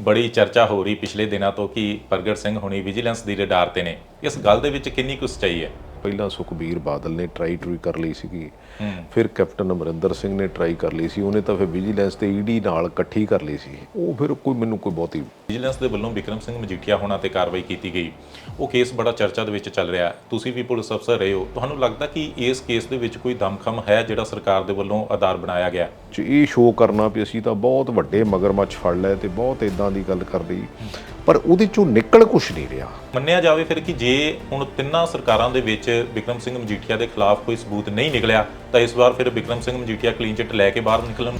ਬੜੀ ਚਰਚਾ ਹੋ ਰਹੀ ਪਿਛਲੇ ਦਿਨਾਂ ਤੋਂ ਕਿ ਪ੍ਰਗਟ ਸਿੰਘ ਹੁਣੀ ਵਿਜੀਲੈਂਸ ਦੀ ਰਡਾਰ ਤੇ ਨੇ। ਇਸ ਗੱਲ ਦੇ ਵਿੱਚ ਕਿੰਨੀ ਕੁ ਸੱਚਾਈ ਹੈ? ਪਹਿਲਾਂ ਸੁਖਬੀਰ ਬਾਦਲ ਨੇ ਟਰਾਈ ਟਰੂਈ ਕਰ ਲਈ ਸੀਗੀ। ਫਿਰ ਕੈਪਟਨ ਅਮਰਿੰਦਰ ਸਿੰਘ ਨੇ ਟਰਾਈ ਕਰ ਲਈ ਸੀ ਉਹਨੇ ਤਾਂ ਫਿਰ ਵਿਜੀਲੈਂਸ ਤੇ ਈਡੀ ਨਾਲ ਇਕੱਠੀ ਕਰ ਲਈ ਸੀ। ਉਹ ਫਿਰ ਕੋਈ ਮੈਨੂੰ ਕੋਈ ਬਹੁਤੀ ਵਿਜੀਲੈਂਸ ਦੇ ਵੱਲੋਂ ਵਿਕਰਮ ਸਿੰਘ ਮਜੀਠੀਆ ਹੋਣਾ ਤੇ ਕਾਰਵਾਈ ਕੀਤੀ ਗਈ। ਉਹ ਕੇਸ ਬੜਾ ਚਰਚਾ ਦੇ ਵਿੱਚ ਚੱਲ ਰਿਹਾ। ਤੁਸੀਂ ਵੀ ਪੁਲਿਸ ਅਫਸਰ ਰਹੇ ਹੋ। ਤੁਹਾਨੂੰ ਲੱਗਦਾ ਕਿ ਇਸ ਕੇਸ ਦੇ ਵਿੱਚ ਕੋਈ ਦਮਖਮ ਹੈ ਜਿਹੜਾ ਸਰਕਾਰ ਦੇ ਵੱਲੋਂ ਆਧਾਰ ਬਣਾਇਆ ਗਿਆ? ਇਹ ਸ਼ੋਅ ਕਰਨਾ ਵੀ ਅਸੀਂ ਤਾਂ ਬਹੁਤ ਵੱਡੇ ਮਗਰਮੱਛ ਫੜ ਲਏ ਤੇ ਬਹੁਤ ਇਦਾਂ ਦੀ ਗੱਲ ਕਰ ਲਈ। ਪਰ ਉਹਦੇ ਚੋਂ ਨਿਕਲ ਕੁਛ ਨਹੀਂ ਰਿਹਾ। ਮੰਨਿਆ ਜਾਵੇ ਫਿਰ ਕਿ ਜੇ ਹੁਣ ਤਿੰਨਾਂ ਸਰਕਾਰਾਂ ਦੇ ਵਿੱਚ ਵਿਕਰਮ ਸਿੰਘ ਮਜੀਠੀਆ ਦੇ ਖਿਲਾਫ ਕੋਈ ਸਬੂਤ ਨਹੀਂ ਨਿਕਲਿਆ ਤਾਂ ਇਸ ਵਾਰ ਫਿਰ ਵਿਕਰਮ ਸਿੰਘ ਮਜੀਠੀਆ ਕਲੀਨ ਚਿੱਟ ਲੈ ਕੇ ਬਾਹਰ ਨਿਕਲਣ।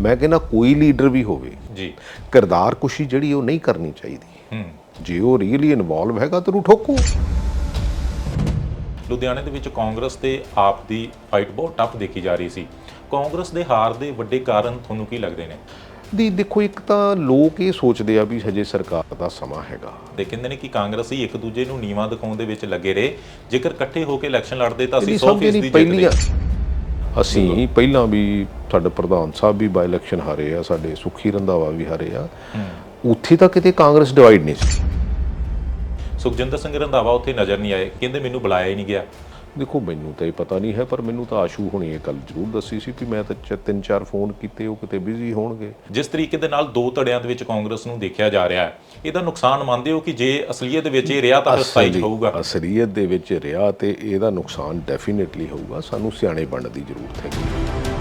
ਮੈਂ ਕਹਿੰਦਾ ਕੋਈ ਲੀਡਰ ਵੀ ਹੋਵੇ ਜੀ। ਕਿਰਦਾਰ ਕੁਸ਼ੀ ਜਿਹੜੀ ਉਹ ਨਹੀਂ ਕਰਨੀ ਚਾਹੀਦੀ। ਹੂੰ। ਜੇ ਉਹ ਰੀਅਲੀ ਇਨਵੋਲਵ ਹੈਗਾ ਤਾਂ ਉਹਨੂੰ ਠੋਕੋ। ਲੁਧਿਆਣੇ ਦੇ ਵਿੱਚ ਕਾਂਗਰਸ ਤੇ ਆਪ ਦੀ ਫਾਈਟ ਬਹੁਤ ਟਫ ਦੇਖੀ ਜਾ ਰਹੀ ਸੀ। ਕਾਂਗਰਸ ਦੇ ਹਾਰ ਦੇ ਵੱਡੇ ਕਾਰਨ ਤੁਹਾਨੂੰ ਕੀ ਲੱਗਦੇ ਨੇ? ਦੀ ਦੇਖੋ ਇੱਕ ਤਾਂ ਲੋਕ ਇਹ ਸੋਚਦੇ ਆ ਵੀ ਹਜੇ ਸਰਕਾਰ ਦਾ ਸਮਾਂ ਹੈਗਾ। ਤੇ ਕਹਿੰਦੇ ਨੇ ਕਿ ਕਾਂਗਰਸੀ ਇੱਕ ਦੂਜੇ ਨੂੰ ਨੀਵਾਂ ਦਿਖਾਉਣ ਦੇ ਵਿੱਚ ਲੱਗੇ ਰਹੇ। ਜੇਕਰ ਇਕੱਠੇ ਹੋ ਕੇ ਇਲੈਕਸ਼ਨ ਲੜਦੇ ਤਾਂ ਅਸੀਂ ਨਹੀਂ 100% ਸਮਝੇ ਦੀ ਪਹਿਲੀਆਂ ਅਸੀਂ ਪਹਿਲਾਂ ਵੀ ਸਾਡੇ ਪ੍ਰਧਾਨ ਸਾਹਿਬ ਵੀ ਬਾਈ ਇਲੈਕਸ਼ਨ ਹਾਰੇ ਆ ਸਾਡੇ ਸੁਖੀ ਰੰਧਾਵਾ ਵੀ ਹਾਰੇ ਆ। ਉੱਥੇ ਤਾਂ ਕਿਤੇ ਕਾਂਗਰਸ ਡਿਵਾਈਡ ਨਹੀਂ ਸੀ। ਸੁਖਜਿੰਦਰ ਸਿੰਘ ਰੰਧਾਵਾ ਉੱਥੇ ਨਜ਼ਰ ਨਹੀਂ ਆਏ। ਕਹਿੰਦੇ ਮੈਨੂੰ ਬੁਲਾਇਆ ਹੀ ਨਹੀਂ ਗਿਆ। ਦੇਖੋ ਮੈਨੂੰ ਤਾਂ ਇਹ ਪਤਾ ਨਹੀਂ ਹੈ ਪਰ ਮੈਨੂੰ ਤਾਂ ਆਸ਼ੂ ਹੋਣੀ ਇਹ ਗੱਲ ਜ਼ਰੂਰ ਦੱਸੀ ਸੀ ਕਿ ਮੈਂ ਤਾਂ ਚ- ਤਿੰਨ ਚਾਰ ਫੋਨ ਕੀਤੇ ਉਹ ਕਿਤੇ ਬਿਜ਼ੀ ਹੋਣਗੇ। ਜਿਸ ਤਰੀਕੇ ਦੇ ਨਾਲ ਦੋ ਧੜਿਆਂ ਦੇ ਵਿੱਚ ਕਾਂਗਰਸ ਨੂੰ ਦੇਖਿਆ ਜਾ ਰਿਹਾ ਹੈ ਇਹਦਾ ਨੁਕਸਾਨ ਮੰਨਦੇ ਹੋ ਕਿ ਜੇ ਅਸਲੀਅਤ ਦੇ ਵਿੱਚ ਇਹ ਰਿਹਾ ਤਾਂ 'ਚ ਹੋਊਗਾ? ਅਸਲੀਅਤ ਦੇ ਵਿੱਚ ਰਿਹਾ ਤੇ ਇਹਦਾ ਨੁਕਸਾਨ ਡੈਫੀਨਿਟਲੀ ਹੋਊਗਾ ਸਾਨੂੰ ਸਿਆਣੇ ਬਣਨ ਦੀ ਜ਼ਰੂਰਤ ਹੈ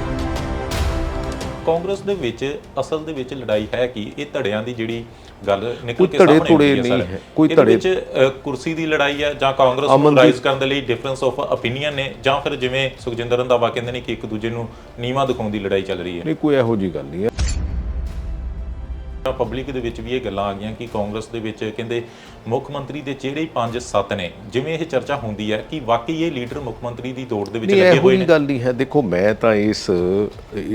ਕਾਂਗਰਸ ਦੇ ਵਿੱਚ ਅਸਲ ਦੇ ਵਿੱਚ ਲੜਾਈ ਹੈ ਕਿ? ਇਹ ਧੜਿਆਂ ਦੀ ਜਿਹੜੀ ਗੱਲ ਨਿਕਲ ਕੇ ਧੜੇ ਸਾਹਮਣੇ ਧੁੜੇ ਆਉਂਦੀ ਨਹੀਂ। ਹੈ, ਕੋਈ ਧੜੇ- ਵਿੱਚ ਅ, ਕੁਰਸੀ ਦੀ ਲੜਾਈ ਹੈ ਜਾਂ ਕਾਂਗਰਸ ਨੂੰ ਅਮਨਦੀਪ- ਰਾਈਜ਼ ਕਰਨ ਦੇ ਲਈ ਡਿਫਰੈਂਸ ਆਫ opinion ਨੇ ਜਾਂ ਫਿਰ ਜਿਵੇਂ ਸੁਖਜਿੰਦਰ ਰੰਧਾਵਾ ਕਹਿੰਦੇ ਨੇ ਕਿ ਇੱਕ ਦੂਜੇ ਨੂੰ ਨੀਵਾਂ ਦਿਖਾਉਣ ਦੀ ਲੜਾਈ ਚੱਲ ਰਹੀ ਹੈ। ਨਹੀਂ ਕੋਈ ਇਹੋ ਜੀ ਗੱਲ ਨਹੀਂ ਹੈ। ਪਬਲਿਕ ਦੇ ਵਿੱਚ ਵੀ ਇਹ ਗੱਲਾਂ ਆ ਗਈਆਂ ਕਿ ਕਾਂਗਰਸ ਦੇ ਵਿੱਚ ਕਹਿੰਦੇ ਮੁੱਖ ਮੰਤਰੀ ਦੇ ਚਿਹਰੇ ਹੀ 5-7 ਨੇ। ਜਿਵੇਂ ਇਹ ਚਰਚਾ ਹੁੰਦੀ ਹੈ ਕਿ ਵਾਕਈ ਇਹ ਲੀਡਰ ਮੁੱਖ ਮੰਤਰੀ ਦੀ ਦੌੜ ਦੇ ਵਿੱਚ ਲੱਗੇ ਹੋਏ ਨੇ। ਗੱਲ ਨਹੀਂ ਹੈ। ਦੇਖੋ ਮੈਂ ਤਾਂ ਇਸ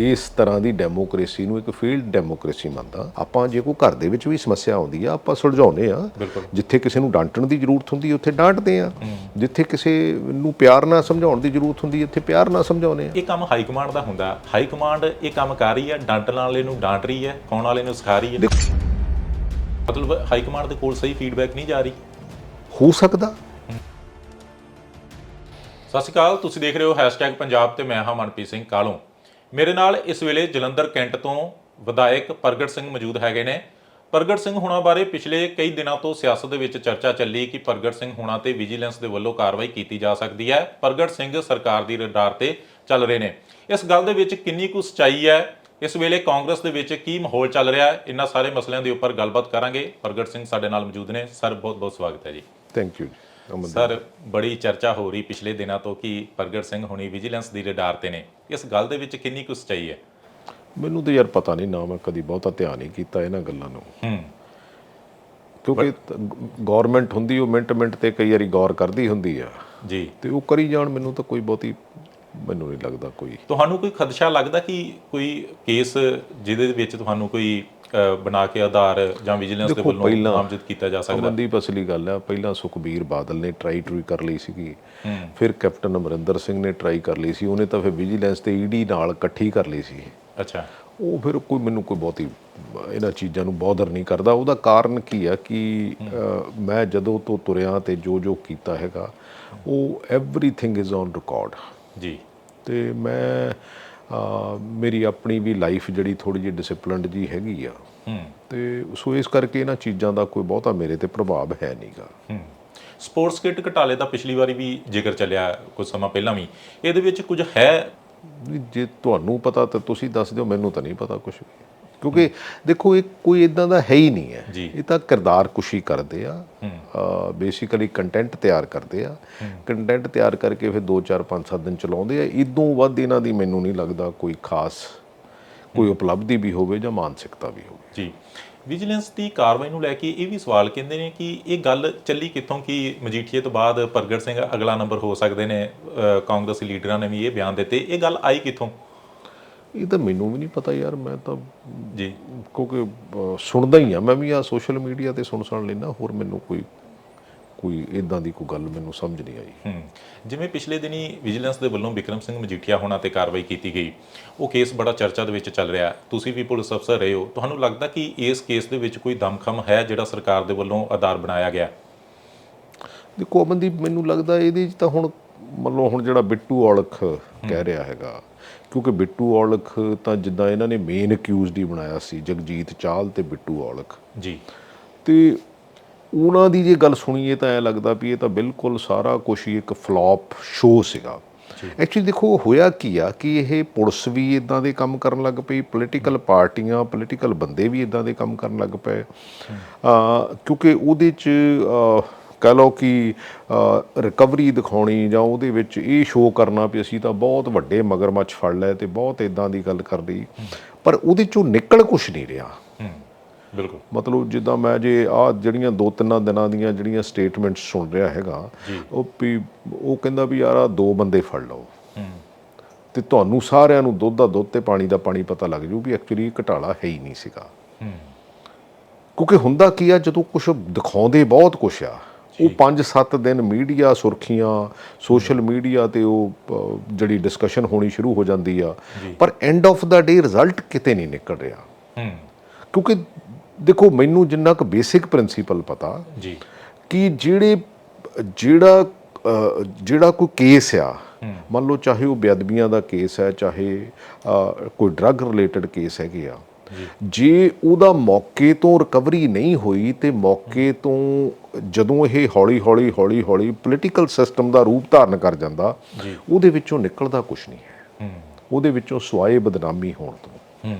ਇਸ ਤਰ੍ਹਾਂ ਦੀ ਡੈਮੋਕ੍ਰੇਸੀ ਨੂੰ ਇੱਕ ਫੀਲਡ ਡੈਮੋਕ੍ਰੇਸੀ ਮੰਨਦਾ। ਆਪਾਂ ਜੇ ਕੋਈ ਘਰ ਦੇ ਵਿੱਚ ਵੀ ਸਮੱਸਿਆ ਆਉਂਦੀ ਆ ਆਪਾਂ ਸੁਲਝਾਉਂਦੇ ਆ। ਜਿੱਥੇ ਕਿਸੇ ਨੂੰ ਡਾਂਟਣ ਦੀ ਜ਼ਰੂਰਤ ਹੁੰਦੀ ਹੈ ਉੱਥੇ ਡਾਂਟਦੇ ਆ। ਜਿੱਥੇ ਕਿਸੇ ਨੂੰ ਪਿਆਰ ਨਾਲ ਸਮਝਾਉਣ ਦੀ ਜ਼ਰੂਰਤ ਹੁੰਦੀ ਹੈ ਉੱਥੇ ਪਿਆਰ ਨਾਲ ਸਮਝਾਉਂਦੇ ਆ। ਇਹ ਕੰਮ ਹਾਈ ਕਮਾਂਡ ਦਾ ਹੁੰਦਾ। ਹਾਈ ਕਮਾਂਡ ਇਹ ਕੰਮ ਕਰ ਰਹੀ ਹੈ। ਡਾਂਟਣ ਵਾਲੇ ਨੂੰ ਡਾਂਟ ਰਹੀ ਹੈ। ਖਾਣ ਵਾਲੇ ਨੂੰ ਸਿਖਾ ਰਹੀ ਹੈ। ਮਤਲਬ ਹਾਈ ਕਮਾਂਡ ਦੇ ਕੋਲ ਸਹੀ ਫੀਡਬੈਕ ਨਹੀਂ ਜਾ ਰਹੀ। ਹੋ ਸਕਦਾ। ਸਤਿ ਸ਼੍ਰੀ ਅਕਾਲ ਤੁਸੀਂ ਦੇਖ ਰਹੇ ਹੋ ਹੈਸ਼ਟੈਗ ਪੰਜਾਬ ਤੇ ਮੈਂ ਹਾਂ ਮਨਪ੍ਰੀਤ ਸਿੰਘ ਕਾਲੋਂ। ਮੇਰੇ ਨਾਲ ਇਸ ਵੇਲੇ ਜਲੰਧਰ ਕੈਂਟ ਤੋਂ ਵਿਧਾਇਕ ਪ੍ਰਗਟ ਸਿੰਘ ਮੌਜੂਦ ਹੈਗੇ ਨੇ। ਪ੍ਰਗਟ ਸਿੰਘ ਹੁਣਾਂ ਬਾਰੇ ਪਿਛਲੇ ਕਈ ਦਿਨਾਂ ਤੋਂ ਸਿਆਸਤ ਦੇ ਵਿੱਚ ਚਰਚਾ ਚੱਲੀ ਕਿ ਪ੍ਰਗਟ ਸਿੰਘ ਹੁਣਾਂ ਤੇ ਵਿਜੀਲੈਂਸ ਦੇ ਵੱਲੋਂ ਕਾਰਵਾਈ ਕੀਤੀ ਜਾ ਸਕਦੀ ਹੈ। ਪ੍ਰਗਟ ਸਿੰਘ ਸਰਕਾਰ ਦੀ ਰਡਾਰ ਤੇ ਚੱਲ ਰਹੇ ਨੇ। ਇਸ ਗੱਲ ਦੇ ਵਿੱਚ ਕਿੰਨੀ ਕੁ ਸਚਾਈ ਹੈ? ਇਸ ਵੇਲੇ ਕਾਂਗਰਸ ਦੇ ਵਿੱਚ ਕੀ ਮਾਹੌਲ ਚੱਲ ਰਿਹਾ ਹੈ? ਇਹਨਾਂ ਸਾਰੇ ਮਸਲਿਆਂ ਦੇ ਉੱਪਰ ਗੱਲਬਾਤ ਕਰਾਂਗੇ। ਪ੍ਰਗਟ ਸਿੰਘ ਸਾਡੇ ਨਾਲ ਮੌਜੂਦ ਨੇ। ਸਰ ਬਹੁਤ ਬਹੁਤ ਸਵਾਗਤ ਹੈ ਜੀ। ਥੈਂਕ ਯੂ ਸਰ ਬੜੀ ਚਰਚਾ ਹੋ ਰਹੀ ਪਿਛਲੇ ਦਿਨਾਂ ਤੋਂ ਕਿ ਪ੍ਰਗਟ ਸਿੰਘ ਹੁਣੀ ਵਿਜੀਲੈਂਸ ਦੀ ਰਡਾਰ ਤੇ ਨੇ। ਇਸ ਗੱਲ ਦੇ ਵਿੱਚ ਕਿੰਨੀ ਕੁ ਸਚਾਈ ਹੈ? ਮੈਨੂੰ ਤਾਂ ਯਾਰ ਪਤਾ ਨਹੀਂ ਨਾ ਮੈਂ ਕਦੀ ਬਹੁਤਾ ਧਿਆਨ ਨਹੀਂ ਕੀਤਾ ਇਹਨਾਂ ਗੱਲਾਂ ਨੂੰ। ਹੂੰ। ਕਿਉਂਕਿ ਗਵਰਨਮੈਂਟ ਹੁੰਦੀ ਉਹ ਮਿੰਟ ਮਿੰਟ ਤੇ ਕਈ ਵਾਰੀ ਗੌਰ ਕਰਦੀ ਹੁੰਦੀ ਆ। ਜੀ। ਤੇ ਉਹ ਕਰੀ ਜਾਣ ਮੈਨੂੰ ਤਾਂ ਕੋਈ ਬਹੁਤੀ ਮੈਨੂੰ ਨਹੀਂ ਲੱਗਦਾ ਕੋਈ। ਤੁਹਾਨੂੰ ਕੋਈ ਖਦਸ਼ਾ ਲੱਗਦਾ ਕਿ ਕੋਈ ਕੇਸ ਜਿਹਦੇ ਵਿੱਚ ਤੁਹਾਨੂੰ ਕੋਈ ਬਣਾ ਕੇ ਆਧਾਰ ਜਾਂ ਵਿਜੀਲੈਂਸ ਦੇ ਵੱਲੋਂ ਨਾਮਜ਼ਦ ਕੀਤਾ ਜਾ ਸਕਦਾ? ਅਮਨਦੀਪ ਅਸਲੀ ਗੱਲ ਆ ਪਹਿਲਾਂ ਸੁਖਬੀਰ ਬਾਦਲ ਨੇ ਟਰਾਈ ਟਰੂਈ ਕਰ ਲਈ ਸੀਗੀ। ਫਿਰ ਕੈਪਟਨ ਅਮਰਿੰਦਰ ਸਿੰਘ ਨੇ ਟਰਾਈ ਕਰ ਲਈ ਸੀ ਉਹਨੇ ਤਾਂ ਫਿਰ ਵਿਜੀਲੈਂਸ ਤੇ ਈਡੀ ਨਾਲ ਇਕੱਠੀ ਕਰ ਲਈ ਸੀ। ਅੱਛਾ। ਉਹ ਫਿਰ ਕੋਈ ਮੈਨੂੰ ਕੋਈ ਬਹੁਤੀ ਇਹਨਾਂ ਚੀਜ਼ਾਂ ਨੂੰ ਬੌਦਰ ਨਹੀਂ ਕਰਦਾ। ਉਹਦਾ ਕਾਰਨ ਕੀ ਆ ਕਿ ਮੈਂ ਜਦੋਂ ਤੋਂ ਤੁਰਿਆ ਤੇ ਜੋ ਜੋ ਕੀਤਾ ਹੈਗਾ ਉਹ ਐਵਰੀਥਿੰਗ ਇਜ਼ ਔਨ ਰਿਕਾਰਡ ਜੀ। ਤੇ ਮੈਂ ਮੇਰੀ ਆਪਣੀ ਵੀ ਲਾਈਫ ਜਿਹੜੀ ਥੋੜੀ ਜਿਹੀ ਡਿਸਪਲਿਨਡ ਜੀ ਹੈਗੀ ਆ। ਹੂੰ। ਤੇ ਸੋ ਇਸ ਕਰਕੇ ਇਹਨਾਂ ਚੀਜ਼ਾਂ ਦਾ ਕੋਈ ਬਹੁਤਾ ਮੇਰੇ ਤੇ ਪ੍ਰਭਾਵ ਹੈ ਨਹੀਂਗਾ। ਹੂੰ। ਸਪੋਰਟਸ ਕਿਟ ਘਟਾਲੇ ਦਾ ਪਿਛਲੀ ਵਾਰੀ ਵੀ ਜ਼ਿਕਰ ਚੱਲਿਆ ਕੁਝ ਸਮਾਂ ਪਹਿਲਾਂ ਵੀ ਇਹਦੇ ਵਿੱਚ ਕੁਝ ਹੈ? ਜੇ ਤੁਹਾਨੂੰ ਪਤਾ ਤਾਂ ਤੁਸੀਂ ਦੱਸ ਦਿਓ ਮੈਨੂੰ ਤਾਂ ਨਹੀਂ ਪਤਾ ਕੁਝ ਕਿਉਂਕਿ ਦੇਖੋ ਇਹ ਕੋਈ ਇਦਾਂ ਦਾ ਹੈ ਹੀ ਨਹੀਂ ਹੈ। ਇਹ ਤਾਂ ਕਿਰਦਾਰ ਕੁਸ਼ੀ ਕਰਦੇ ਆ। ਬੇਸਿਕਲੀ ਕੰਟੈਂਟ ਤਿਆਰ ਕਰਦੇ ਆ। ਕੰਟੈਂਟ ਤਿਆਰ ਕਰਕੇ ਫਿਰ 2 4 5 7 ਦਿਨ ਚਲਾਉਂਦੇ ਆ। ਇਦੋਂ ਵੱਧ ਇਹਨਾਂ ਦੀ ਮੈਨੂੰ ਨਹੀਂ ਲੱਗਦਾ ਕੋਈ ਖਾਸ ਕੋਈ ਉਪਲਬਧੀ ਵੀ ਹੋਵੇ ਜਾਂ ਮਾਨਸਿਕਤਾ ਵੀ ਹੋਵੇ। ਜੀ। ਵਿਜੀਲੈਂਸ ਦੀ ਕਾਰਵਾਈ ਨੂੰ ਲੈ ਕੇ ਇਹ ਵੀ ਸਵਾਲ ਕਹਿੰਦੇ ਨੇ ਕਿ ਇਹ ਗੱਲ ਚੱਲੀ ਕਿੱਥੋਂ ਕਿ ਮਜੀਠੀਏ ਤੋਂ ਬਾਅਦ ਪ੍ਰਗਟ ਸਿੰਘ ਅਗਲਾ ਨੰਬਰ ਹੋ ਸਕਦੇ ਨੇ ਕਾਂਗਰਸੀ ਲੀਡਰਾਂ ਨੇ ਵੀ ਇਹ ਬਿਆਨ ਦਿੱਤੇ। ਇਹ ਗੱਲ ਆਈ ਕਿੱਥੋਂ? ਇਹ ਤਾਂ ਮੈਨੂੰ ਵੀ ਨਹੀਂ ਪਤਾ ਯਾਰ ਮੈਂ ਤਾਂ ਜੀ। ਕਿਉਂਕਿ ਸੁਣਦਾ ਹੀ ਆ। ਮੈਂ ਵੀ ਆ ਸੋਸ਼ਲ ਮੀਡੀਆ ਤੇ ਸੁਣ ਸੁਣ ਲੈਣਾ ਹੋਰ ਮੈਨੂੰ ਕੋਈ ਕੋਈ ਇਦਾਂ ਦੀ ਕੋਈ ਗੱਲ ਮੈਨੂੰ ਸਮਝ ਨਹੀਂ ਆਈ। ਜਿਵੇਂ ਪਿਛਲੇ ਦਿਨੀ ਵਿਜੀਲੈਂਸ ਦੇ ਵੱਲੋਂ ਵਿਕਰਮ ਸਿੰਘ ਮਜੀਠੀਆ ਹੋਣਾ ਤੇ ਕਾਰਵਾਈ ਕੀਤੀ ਗਈ ਉਹ ਕੇਸ ਬੜਾ ਚਰਚਾ ਦੇ ਵਿੱਚ ਚੱਲ ਰਿਹਾ। ਤੁਸੀਂ ਵੀ ਪੁਲਿਸ ਅਫਸਰ ਰਹੇ ਹੋ। ਤੁਹਾਨੂੰ ਲੱਗਦਾ ਕਿ ਇਸ ਕੇਸ ਦੇ ਵਿੱਚ ਕੋਈ ਦਮਖਮ ਹੈ ਜਿਹੜਾ ਸਰਕਾਰ ਦੇ ਵੱਲੋਂ ਆਧਾਰ ਬਣਾਇਆ ਗਿਆ? ਦੇਖੋ ਅਮਨਦੀਪ ਮੈਨੂੰ ਲੱਗਦਾ ਇਹਦੇ 'ਚ ਤਾਂ ਹੁਣ ਮੰਨ ਲਓ ਹੁਣ ਜਿਹੜਾ ਬਿੱਟੂ ਔਲਖ ਕਹਿ ਰਿਹਾ ਹੈਗਾ ਕਿਉਂਕਿ ਬਿੱਟੂ ਔਲਖ ਤਾਂ ਜਿੱਦਾਂ ਇਹਨਾਂ ਨੇ ਮੇਨ ਅਕਿਊਜ਼ਡ ਹੀ ਬਣਾਇਆ ਸੀ ਜਗਜੀਤ ਚਾਹਲ ਤੇ ਬਿੱਟੂ ਔਲਖ। ਜੀ। ਤੇ ਉਹਨਾਂ ਦੀ ਜੇ ਗੱਲ ਸੁਣੀਏ ਤਾਂ ਐ ਲੱਗਦਾ ਵੀ ਇਹ ਤਾਂ ਬਿਲਕੁਲ ਸਾਰਾ ਕੁਝ ਹੀ ਇੱਕ ਫਲॉप ਸ਼ੋਅ ਸੀਗਾ। ਐਕਚੁਅਲੀ ਦੇਖੋ ਹੋਇਆ ਕੀ ਆ ਕਿ ਇਹ ਪੁਲਿਸ ਵੀ ਇਦਾਂ ਦੇ ਕੰਮ ਕਰਨ ਲੱਗ ਪਈ ਪੋਲੀਟੀਕਲ ਪਾਰਟੀਆਂ ਪੋਲੀਟੀਕਲ ਬੰਦੇ ਵੀ ਇਦਾਂ ਦੇ ਕੰਮ ਕਰਨ ਲੱਗ ਪਏ। ਆ ਕਿਉਂਕਿ ਉਹਦੇ ਚ ਕਹਿ ਲਓ ਕਿ ਰਿਕਵਰੀ ਦਿਖਾਉਣੀ ਜਾਂ ਉਹਦੇ ਵਿੱਚ ਇਹ ਸ਼ੋਅ ਕਰਨਾ ਵੀ ਅਸੀਂ ਤਾਂ ਬਹੁਤ ਵੱਡੇ ਮਗਰਮੱਛ ਫੜ ਲਏ ਤੇ ਬਹੁਤ ਇਦਾਂ ਦੀ ਗੱਲ ਕਰ ਲਈ ਪਰ ਉਹਦੇ ਚੋਂ ਨਿਕਲ ਕੁਝ ਨਹੀਂ ਰਿਹਾ। ਬਿਲਕੁਲ। ਮਤਲਬ ਜਿੱਦਾਂ ਮੈਂ ਜੇ ਆ ਜਿਹੜੀਆਂ ਦੋ ਤਿੰਨਾਂ ਦਿਨਾਂ ਦੀਆਂ ਜਿਹੜੀਆਂ ਸਟੇਟਮੈਂਟਸ ਸੁਣ ਰਿਹਾ ਹੈਗਾ ਉਹ ਵੀ ਉਹ ਕਹਿੰਦਾ ਵੀ ਯਾਰ ਆ ਦੋ ਬੰਦੇ ਫੜ ਲਓ। ਤੇ ਤੁਹਾਨੂੰ ਸਾਰਿਆਂ ਨੂੰ ਦੁੱਧ ਦਾ ਦੁੱਧ ਤੇ ਪਾਣੀ ਦਾ ਪਾਣੀ ਪਤਾ ਲੱਗ ਜੂ ਵੀ ਐਕਚੁਅਲੀ ਘਟਾਲਾ ਹੈ ਹੀ ਨਹੀਂ ਸੀਗਾ। ਕਿਉਂਕਿ ਹੁੰਦਾ ਕੀ ਆ ਜਦੋਂ ਕੁਝ ਦਿਖਾਉਂਦੇ ਬਹੁਤ ਕੁਝ ਆ ਉਹ 5-7 ਦਿਨ ਮੀਡੀਆ ਸੁਰਖੀਆਂ ਸੋਸ਼ਲ ਮੀਡੀਆ ਤੇ ਉਹ ਜਿਹੜੀ ਡਿਸਕਸ਼ਨ ਹੋਣੀ ਸ਼ੁਰੂ ਹੋ ਜਾਂਦੀ ਆ। ਪਰ end of the day result ਕਿਤੇ ਨਹੀਂ ਨਿਕਲ ਰਿਹਾ। ਹੂੰ। ਕਿਉਂਕਿ ਦੇਖੋ ਮੈਨੂੰ ਜਿੰਨਾ ਕੁ ਬੇਸਿਕ ਪ੍ਰਿੰਸੀਪਲ ਪਤਾ ਜੀ। ਕਿ ਜਿਹੜੇ ਜਿਹੜਾ ਜਿਹੜਾ ਕੋਈ ਕੇਸ ਆ ਮੰਨ ਲਓ ਚਾਹੇ ਉਹ ਬੇਅਦਬੀਆਂ ਦਾ ਕੇਸ ਹੈ ਚਾਹੇ ਕੋਈ ਡਰੱਗ ਰਿਲੇਟਡ ਕੇਸ ਹੈਗੇ ਆ ਜੇ ਉਹਦਾ ਮੌਕੇ ਤੋਂ ਰਿਕਵਰੀ ਨਹੀਂ ਹੋਈ ਤੇ ਮੌਕੇ ਤੋਂ ਜਦੋਂ ਇਹ ਹੌਲੀ ਹੌਲੀ ਹੌਲੀ ਹੌਲੀ ਪੋਲੀਟੀਕਲ ਸਿਸਟਮ ਦਾ ਰੂਪ ਧਾਰਨ ਕਰ ਜਾਂਦਾ ਉਹਦੇ ਵਿੱਚੋਂ ਨਿਕਲਦਾ ਕੁਝ ਨਹੀਂ ਹੈ। ਉਹਦੇ ਵਿੱਚੋਂ ਸਵਾਏ ਬਦਨਾਮੀ ਹੋਣ ਤੋਂ। ਹੂੰ।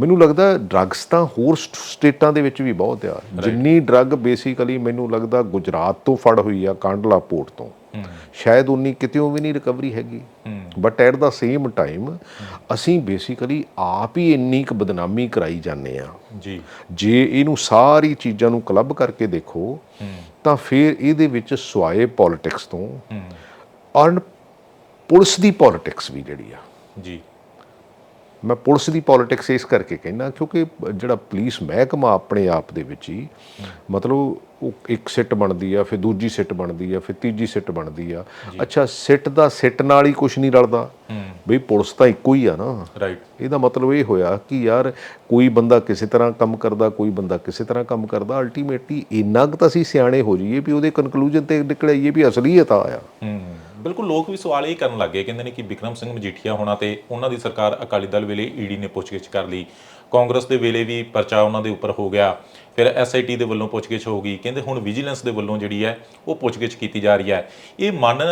ਮੈਨੂੰ ਲੱਗਦਾ ਡਰੱਗਸ ਤਾਂ ਹੋਰ ਸਟ- ਸਟੇਟਾਂ ਦੇ ਵਿੱਚ ਵੀ ਬਹੁਤ ਆ। ਜਿੰਨੀ ਡਰੱਗ ਬੇਸਿਕਲੀ ਮੈਨੂੰ ਲੱਗਦਾ ਗੁਜਰਾਤ ਤੋਂ ਫੜ ਹੋਈ ਆ ਕਾਂਡਲਾ ਪੋਰਟ ਤੋਂ। ਸ਼ਾਇਦ ਉਨੀ ਕਿਤੇੋਂ ਵੀ ਨਹੀਂ ਰਿਕਵਰੀ ਹੈਗੀ। But at the same time ਅਸੀਂ ਬੇਸਿਕਲੀ ਆਪ ਹੀ ਇੰਨੀ ਕੁ ਬਦਨਾਮੀ ਕਰਾਈ ਜਾਂਦੇ ਆ। ਜੀ। ਜੇ ਇਹਨੂੰ ਸਾਰੀ ਚੀਜ਼ਾਂ ਨੂੰ ਕਲੱਬ ਕਰਕੇ ਦੇਖੋ ਤਾਂ ਫਿਰ ਇਹਦੇ ਵਿੱਚ ਸਵਾਏ ਪੋਲਿਟਿਕਸ ਤੋਂ ਔਰ ਪੁਲਿਸ ਦੀ ਪੋਲਿਟਿਕਸ ਵੀ ਜਿਹੜੀ ਆ। ਜੀ। ਮੈਂ ਪੁਲਿਸ ਦੀ ਪੋਲਿਟਿਕਸ ਇਸ ਕਰਕੇ ਕਹਿੰਦਾ ਕਿਉਂਕਿ ਜਿਹੜਾ ਪੁਲਿਸ ਮਹਿਕਮਾ ਆਪਣੇ ਆਪ ਦੇ ਵਿੱਚ ਹੀ ਮਤਲਬ ਉਹ ਇੱਕ ਸਿੱਟ ਬਣਦੀ ਆ ਫਿਰ ਦੂਜੀ ਸਿੱਟ ਬਣਦੀ ਆ ਫਿਰ ਤੀਜੀ ਸਿੱਟ ਬਣਦੀ ਆ। ਅੱਛਾ ਸਿੱਟ ਦਾ ਸਿੱਟ ਨਾਲ ਹੀ ਕੁਝ ਨਹੀਂ ਰਲਦਾ। ਬਈ ਪੁਲਿਸ ਤਾਂ ਇੱਕੋ ਹੀ ਆ ਨਾ। ਰਾਈਟ ਇਹਦਾ ਮਤਲਬ ਇਹ ਹੋਇਆ ਕਿ ਯਾਰ ਕੋਈ ਬੰਦਾ ਕਿਸੇ ਤਰ੍ਹਾਂ ਕੰਮ ਕਰਦਾ ਕੋਈ ਬੰਦਾ ਕਿਸੇ ਤਰ੍ਹਾਂ ਕੰਮ ਕਰਦਾ ਅਲਟੀਮੇਟਲੀ ਇੰਨਾ ਕੁ ਤਾਂ ਅਸੀਂ ਸਿਆਣੇ ਹੋ ਜਾਈਏ ਵੀ ਉਹਦੇ ਕਨਕਲੂਜਨ ਤੇ ਨਿਕਲਿਆਈਏ ਵੀ ਅਸਲੀਅਤ ਆ ਆ। ਹੂੰ। ਬਿਲਕੁਲ ਲੋਕ ਵੀ ਸਵਾਲ ਇਹ ਕਰਨ ਲੱਗੇ, ਕਹਿੰਦੇ ਨੇ ਕਿ ਵਿਕਰਮ ਸਿੰਘ ਮਜੀਠੀਆ ਹੋਣਾ ਤੇ ਉਹਨਾਂ ਦੀ ਸਰਕਾਰ ਅਕਾਲੀ ਦਲ ਵੇਲੇ ਈਡੀ ਨੇ ਪੁੱਛਗਿੱਛ ਕਰ ਲਈ। ਕਾਂਗਰਸ ਦੇ ਵੇਲੇ ਵੀ ਪਰਚਾ ਉਹਨਾਂ ਦੇ ਉੱਪਰ ਹੋ ਗਿਆ। ਫਿਰ ਐਸਆਈਟੀ ਦੇ ਵੱਲੋਂ ਪੁੱਛਗਿੱਛ ਹੋ ਗਈ। ਕਹਿੰਦੇ ਹੁਣ ਵਿਜੀਲੈਂਸ ਦੇ ਵੱਲੋਂ ਜਿਹੜੀ ਹੈ ਉਹ ਪੁੱਛਗਿੱਛ ਕੀਤੀ ਜਾ ਰਹੀ ਹੈ। ਇਹ ਮੰਨ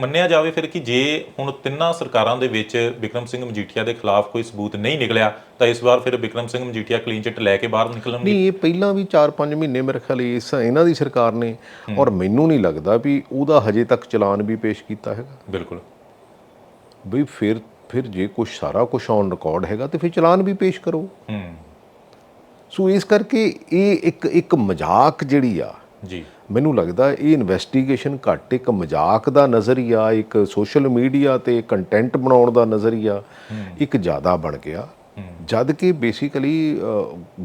ਮੰਨਿਆ ਜਾਵੇ ਫਿਰ ਕਿ ਜੇ ਹੁਣ ਤਿੰਨਾਂ ਸਰਕਾਰਾਂ ਦੇ ਵਿੱਚ ਵਿਕਰਮ ਸਿੰਘ ਮਜੀਠੀਆ ਦੇ ਖਿਲਾਫ ਕੋਈ ਸਬੂਤ ਨਹੀਂ ਨਿਕਲਿਆ ਤਾਂ ਇਸ ਵਾਰ ਫਿਰ ਵਿਕਰਮ ਸਿੰਘ ਮਜੀਠੀਆ ਕਲੀਨ ਚਿੱਟ ਲੈ ਕੇ ਬਾਹਰ ਨਿਕਲਣਗੇ। ਨਹੀਂ ਇਹ ਪਹਿਲਾਂ ਵੀ 4-5 ਮਹੀਨੇ ਮੇਰੇ ਖਿਆਲ ਇਸ ਇਹਨਾਂ ਦੀ ਸਰਕਾਰ ਨੇ ਔਰ ਮੈਨੂੰ ਨਹੀਂ ਲੱਗਦਾ ਵੀ ਉਹਦਾ ਹਜੇ ਤੱਕ ਚਲਾਨ ਵੀ ਪੇਸ਼ ਕੀਤਾ ਹੈਗਾ। ਬਿਲਕੁਲ। ਬਈ ਫਿਰ ਫਿਰ ਜੇ ਕੁਝ ਸਾਰਾ ਕੁਝ ਔਨ ਰਿਕਾਰਡ ਹੈਗਾ ਤੇ ਫਿਰ ਚਲਾਨ ਵੀ ਪੇਸ਼ ਕਰੋ। ਹੂੰ। ਸੋ ਇਸ ਕਰਕੇ ਇਹ ਇੱਕ ਇੱਕ ਮਜ਼ਾਕ ਜਿਹੜੀ ਆ ਜੀ। ਮੈਨੂੰ ਲੱਗਦਾ ਇਹ ਇਨਵੈਸਟੀਗੇਸ਼ਨ ਘੱਟ ਇੱਕ ਮਜ਼ਾਕ ਦਾ ਨਜ਼ਰੀਆ ਇੱਕ ਸੋਸ਼ਲ ਮੀਡੀਆ ਤੇ ਕੰਟੈਂਟ ਬਣਾਉਣ ਦਾ ਨਜ਼ਰੀਆ ਇੱਕ ਜ਼ਿਆਦਾ ਬਣ ਗਿਆ। ਜਦ ਕਿ ਬੇਸਿਕਲੀ